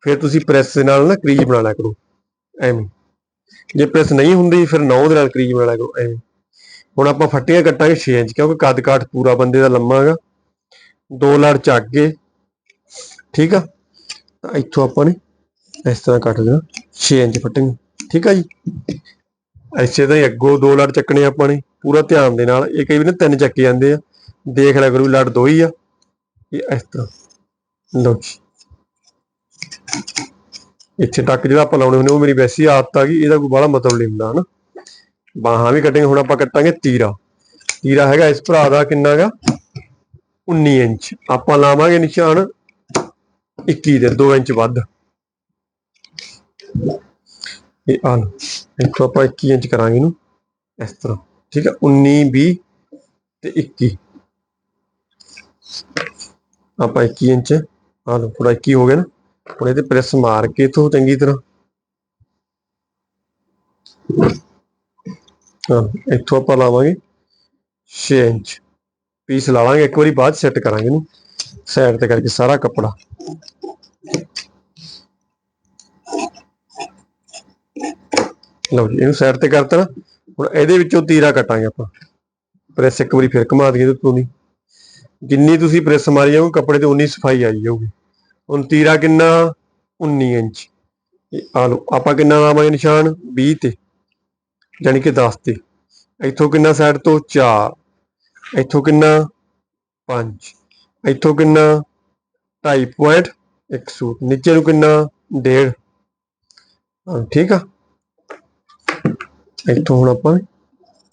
ਫਿਰ ਤੁਸੀਂ ਪ੍ਰੈਸ ਦੇ ਨਾਲ ਨਾ ਕਰੀਜ ਬਣਾ ਲਿਆ ਕਰੋ। ਐਵੇਂ। ਜੇ ਪ੍ਰੈਸ ਨਹੀਂ ਹੁੰਦੀ, ਫਿਰ ਨੌ ਦੇ ਨਾਲ ਕਰੀਜ ਬਣਾ ਲਿਆ ਕਰੋ, ਐਵੇਂ। ਹੁਣ ਆਪਾਂ ਫੱਟੀਆਂ ਕੱਟਾਂਗੇ 6 ਇੰਚ, ਕਿਉਂਕਿ ਕੱਦ ਕਾਠ ਪੂਰਾ ਬੰਦੇ ਦਾ ਲੰਮਾ ਹੈਗਾ। ਦੋ ਲੜ ਚੱਕ ਕੇ, ਠੀਕ ਆ? ਇੱਥੋਂ ਆਪਾਂ ਨੇ ਇਸ ਤਰ੍ਹਾਂ ਕੱਟ ਦੇਣਾ 6 ਇੰਚ ਫੱਟੀਆਂ ਠੀਕ ਆ ਜੀ? ਐਸੇ ਤਾਂ ਹੀ ਅੱਗੋਂ ਦੋ ਲੜ ਚੱਕਣੇ ਆਪਾਂ ਨੇ, ਪੂਰਾ ਧਿਆਨ ਦੇ ਨਾਲ। ਇਹ ਕਈ ਵਾਰ ਨਾ ਤਿੰਨ ਚੱਕੇ ਜਾਂਦੇ ਆ। ਦੇਖ ਲਿਆ ਕਰੋ, ਲੜ ਦੋ ਹੀ ਆ। ਇਹ ਇਸ ਤਰ੍ਹਾਂ। ਲਓ ਜੀ। ਇੱਥੇ ਤੱਕ ਜਿਹੜਾ ਆਪਾਂ ਲਾਉਣੇ ਹੁੰਦੇ ਉਹ ਮੇਰੀ ਵੈਸੀ ਆਦਤ ਆ ਗਈ। ਇਹਦਾ ਕੋਈ ਬਾਹਲਾ ਮਤਲਬ ਨਹੀਂ ਹੁੰਦਾ, ਹਨਾ। ਬਾਹਾਂ ਵੀ ਕੱਟਾਂਗੇ ਹੁਣ ਆਪਾਂ ਕੱਟਾਂਗੇ ਤੀਰਾ। ਤੀਰਾ ਹੈਗਾ ਇਸ ਭਰਾ ਦਾ ਕਿੰਨਾ ਹੈਗਾ 19 ਇੰਚ। ਆਪਾਂ ਲਾਵਾਂਗੇ ਨਿਸ਼ਾਨ 21 ਦੇ 2 ਇੰਚ ਵੱਧ। ਇਹ ਆ ਇੱਥੋਂ ਆਪਾਂ 21 ਇੰਚ ਕਰਾਂਗੇ ਇਹਨੂੰ, ਇਸ ਤਰ੍ਹਾਂ, ਠੀਕ ਹੈ 19 20 ਤੇ 21 ਆਪਾਂ 21 ਇੰਚ ਆ ਲਓ ਪੂਰਾ 21 ਹੋ ਗਿਆ ਨਾ, ਹੁਣ ਇਹਦੇ ਪ੍ਰੈਸ ਮਾਰ ਕੇ ਇਥੋਂ ਚੰਗੀ ਤਰ੍ਹਾਂ। ਹਾਂ ਇੱਥੋਂ ਆਪਾਂ ਲਾਵਾਂਗੇ 6 ਇੰਚ। ਪੀਸ ਲਾਵਾਂਗੇ ਇੱਕ ਵਾਰੀ ਬਾਅਦ ਸੈੱਟ ਕਰਾਂਗੇ ਇਹਨੂੰ ਸਾਈਡ ਤੇ ਕਰਕੇ ਸਾਰਾ ਕੱਪੜਾ। ਲਓ ਜੀ, ਇਹਨੂੰ ਸਾਈਡ ਤੇ ਕਰਤਾ ਨਾ, ਹੁਣ ਇਹਦੇ ਵਿੱਚੋਂ ਤੀਰਾ ਕੱਟਾਂਗੇ ਆਪਾਂ। ਪ੍ਰੈਸ ਇੱਕ ਵਾਰੀ ਫਿਰ ਘੁਮਾ ਦਈਏ ਉੱਤੋਂ ਦੀ। ਜਿੰਨੀ ਤੁਸੀਂ ਪ੍ਰੈਸ ਮਾਰੀ ਜਾਓਗੇ, ਕੱਪੜੇ ਤੇ ਉਨੀ ਸਫ਼ਾਈ ਆਈ ਜਾਊਗੀ। ਹੁਣ ਤੀਰਾ ਕਿੰਨਾ? 19 ਇੰਚ। ਆ ਲਓ, ਆਪਾਂ ਕਿੰਨਾ ਲਾਵਾਂਗੇ ਨਿਸ਼ਾਨ? 20 ਤੇ ਯਾਨੀ ਕਿ 10 ਤੇ। ਇੱਥੋਂ ਕਿੰਨਾ ਸਾਈਡ ਤੋਂ? 4 ਇੱਥੋਂ ਕਿੰਨਾ? 5 ਇੱਥੋਂ ਕਿੰਨਾ? 2.5 ਪੁਆਇੰਟ ਇੱਕ ਸੂਟ ਨੀਚੇ ਨੂੰ ਕਿੰਨਾ? 1.5 ਠੀਕ ਆ? ਇੱਥੋਂ ਹੁਣ ਆਪਾਂ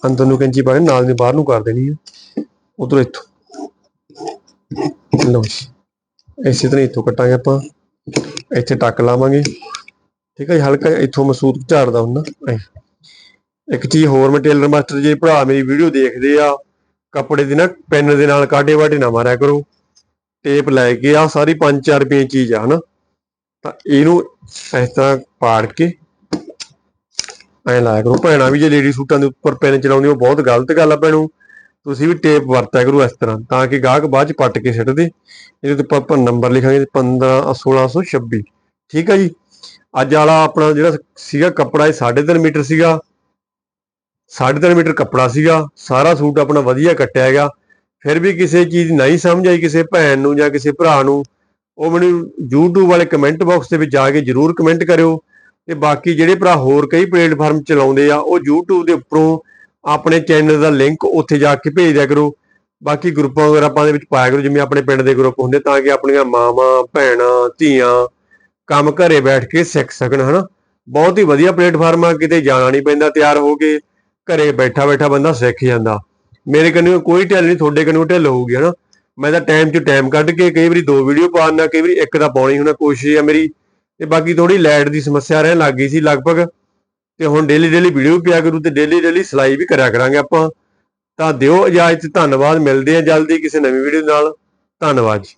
ਅੰਦਰ ਨੂੰ ਕੈਂਚੀ ਪਾ ਕੇ ਨਾਲ ਦੀ ਬਾਹਰ ਨੂੰ ਕਰ ਦੇਣੀ ਹੈ ਉਧਰ ਇੱਥੋਂ। ਲਓ ਜੀ। ਇਸੇ ਤਰ੍ਹਾਂ ਇੱਥੋਂ ਕੱਟਾਂਗੇ ਆਪਾਂ। ਇੱਥੇ ਟੱਕ ਲਾਵਾਂਗੇ। ਠੀਕ ਹੈ ਹਲਕਾ ਇੱਥੋਂ ਮਸੂਦ ਝਾੜਦਾ ਹੁੰਦਾ। ਇੱਕ ਚੀਜ਼ ਹੋਰ ਮੈਂ ਟੇਲਰ ਮਾਸਟਰ ਜੇ ਭਰਾ ਮੇਰੀ ਵੀਡੀਓ ਦੇਖਦੇ ਆ। ਕੱਪੜੇ ਦੀ ਨਾ, ਪੈਨ ਦੇ ਨਾਲ ਕਾਟੇ ਵਾਟੇ ਨਾ ਮਾਰਿਆ ਕਰੋ। ਟੇਪ ਲੈ ਕੇ ਆ, ਸਾਰੀ 5-4 ਰੁਪਏ ਚੀਜ਼ ਆ, ਹਨਾ। ਤਾਂ ਇਹਨੂੰ ਇਸ ਤਰ੍ਹਾਂ ਪਾੜ ਕੇ ਐਂ ਲਾਇਆ ਕਰੋ, ਭੈਣਾਂ ਵੀ ਜੇ ਲੇਡੀ ਸੂਟਾਂ ਦੇ ਉੱਪਰ ਪੈਨ ਚਲਾਉਂਦੀ ਉਹ ਬਹੁਤ ਗਲਤ ਗੱਲ ਆ ਭੈਣੋ। ਤੁਸੀਂ ਵੀ ਟੇਪ ਵਰਤਿਆ ਕਰੋ ਇਸ ਤਰ੍ਹਾਂ, ਤਾਂ ਕਿ ਗਾਹਕ ਬਾਅਦ ਚ ਪੱਟ ਕੇ ਸਿੱਟ ਦੇ ਇਹਦੇ ਉੱਤੇ ਆਪਾਂ- ਨੰਬਰ ਲਿਖਾਂਗੇ 15 1626 ਠੀਕ ਹੈ ਜੀ? ਅੱਜ ਵਾਲਾ ਆਪਣਾ ਜਿਹੜਾ ਸੀਗਾ ਕੱਪੜਾ, ਇਹ 3.5 ਮੀਟਰ ਸੀਗਾ। 3.5 ਮੀਟਰ ਕੱਪੜਾ ਸੀਗਾ। ਸਾਰਾ ਸੂਟ ਆਪਣਾ ਵਧੀਆ ਕੱਟਿਆ ਹੈਗਾ ਫਿਰ ਵੀ ਕਿਸੇ ਚੀਜ਼ ਨਹੀਂ ਸਮਝ ਆਈ, ਕਿਸੇ ਭੈਣ ਨੂੰ ਜਾਂ ਕਿਸੇ ਭਰਾ ਨੂੰ, ਉਹ ਮੈਨੂੰ YouTube ਵਾਲੇ ਕਮੈਂਟ ਬਾਕਸ ਦੇ ਵਿੱਚ ਜਾ ਕੇ ਜਰੂਰ ਕਮੈਂਟ ਕਰਿਓ। ਤੇ ਬਾਕੀ ਜਿਹੜੇ ਭਰਾ ਹੋਰ ਕਈ ਪਲੇਟਫਾਰਮ ਚਲਾਉਂਦੇ ਆ, ਉਹ YouTube ਦੇ ਉੱਪਰੋਂ ਆਪਣੇ ਚੈਨਲ ਦਾ ਲਿੰਕ ਉੱਥੇ ਜਾ ਕੇ ਭੇਜ ਦਿਆ ਕਰੋ। ਬਾਕੀ ਗਰੁੱਪਾਂ ਵਗੈਰਾ ਆਪਾਂ ਦੇ ਵਿੱਚ ਪਾਇਆ ਕਰੋ, ਜਿਵੇਂ ਆਪਣੇ ਪਿੰਡ ਦੇ ਗਰੁੱਪ ਹੁੰਦੇ, ਤਾਂ ਕਿ ਆਪਣੀਆਂ ਮਾਵਾਂ, ਭੈਣਾਂ, ਧੀਆਂ ਕੰਮ ਘਰੇ ਬੈਠ ਕੇ ਸਿੱਖ ਸਕਣ, ਹਨਾ? ਬਹੁਤ ਹੀ ਵਧੀਆ ਪਲੇਟਫਾਰਮ ਆ, ਕਿਤੇ ਜਾਣਾ ਨਹੀਂ ਪੈਂਦਾ, ਤਿਆਰ ਹੋ ਕੇ ਘਰੇ ਬੈਠਾ ਬੈਠਾ ਬੰਦਾ ਸਿੱਖ ਜਾਂਦਾ। ਮੇਰੇ ਕੰਨੀ ਕੋਈ ਢਿੱਲ ਨਹੀਂ, ਤੁਹਾਡੇ ਕੰਨੀ ਢਿੱਲ ਹੋਊਗੀ, ਹਨਾ? ਮੈਂ ਤਾਂ ਟਾਈਮ 'ਚ ਟਾਈਮ ਕੱਢ ਕੇ ਕਈ ਵਾਰੀ ਦੋ ਵੀਡੀਓ ਪਾ ਦਿੰਦਾ, ਕਈ ਵਾਰੀ ਇੱਕ ਦਾ ਪਾਉਣੀ ਹੁਣ ਕੋਸ਼ਿਸ਼ ਆ ਮੇਰੀ ਤੇ ਬਾਕੀ ਥੋੜੀ ਲਾਈਟ ਦੀ ਸਮੱਸਿਆ ਰਹਿਣ ਲੱਗ ਗਈ ਸੀ ਲਗਭਗ। ਤੇ ਹੁਣ ਡੇਲੀ ਡੇਲੀ ਵੀਡੀਓ ਪਿਆ ਕਰੂ ਤੇ ਡੇਲੀ ਡੇਲੀ ਸਿਲਾਈ ਵੀ ਕਰਿਆ ਕਰਾਂਗੇ ਆਪਾਂ। ਤਾਂ ਦਿਓ ਇਜਾਜ਼ਤ, ਧੰਨਵਾਦ, ਮਿਲਦੇ ਆ ਜਲਦੀ ਕਿਸੇ ਨਵੀਂ ਵੀਡੀਓ ਨਾਲ। ਧੰਨਵਾਦ ਜੀ।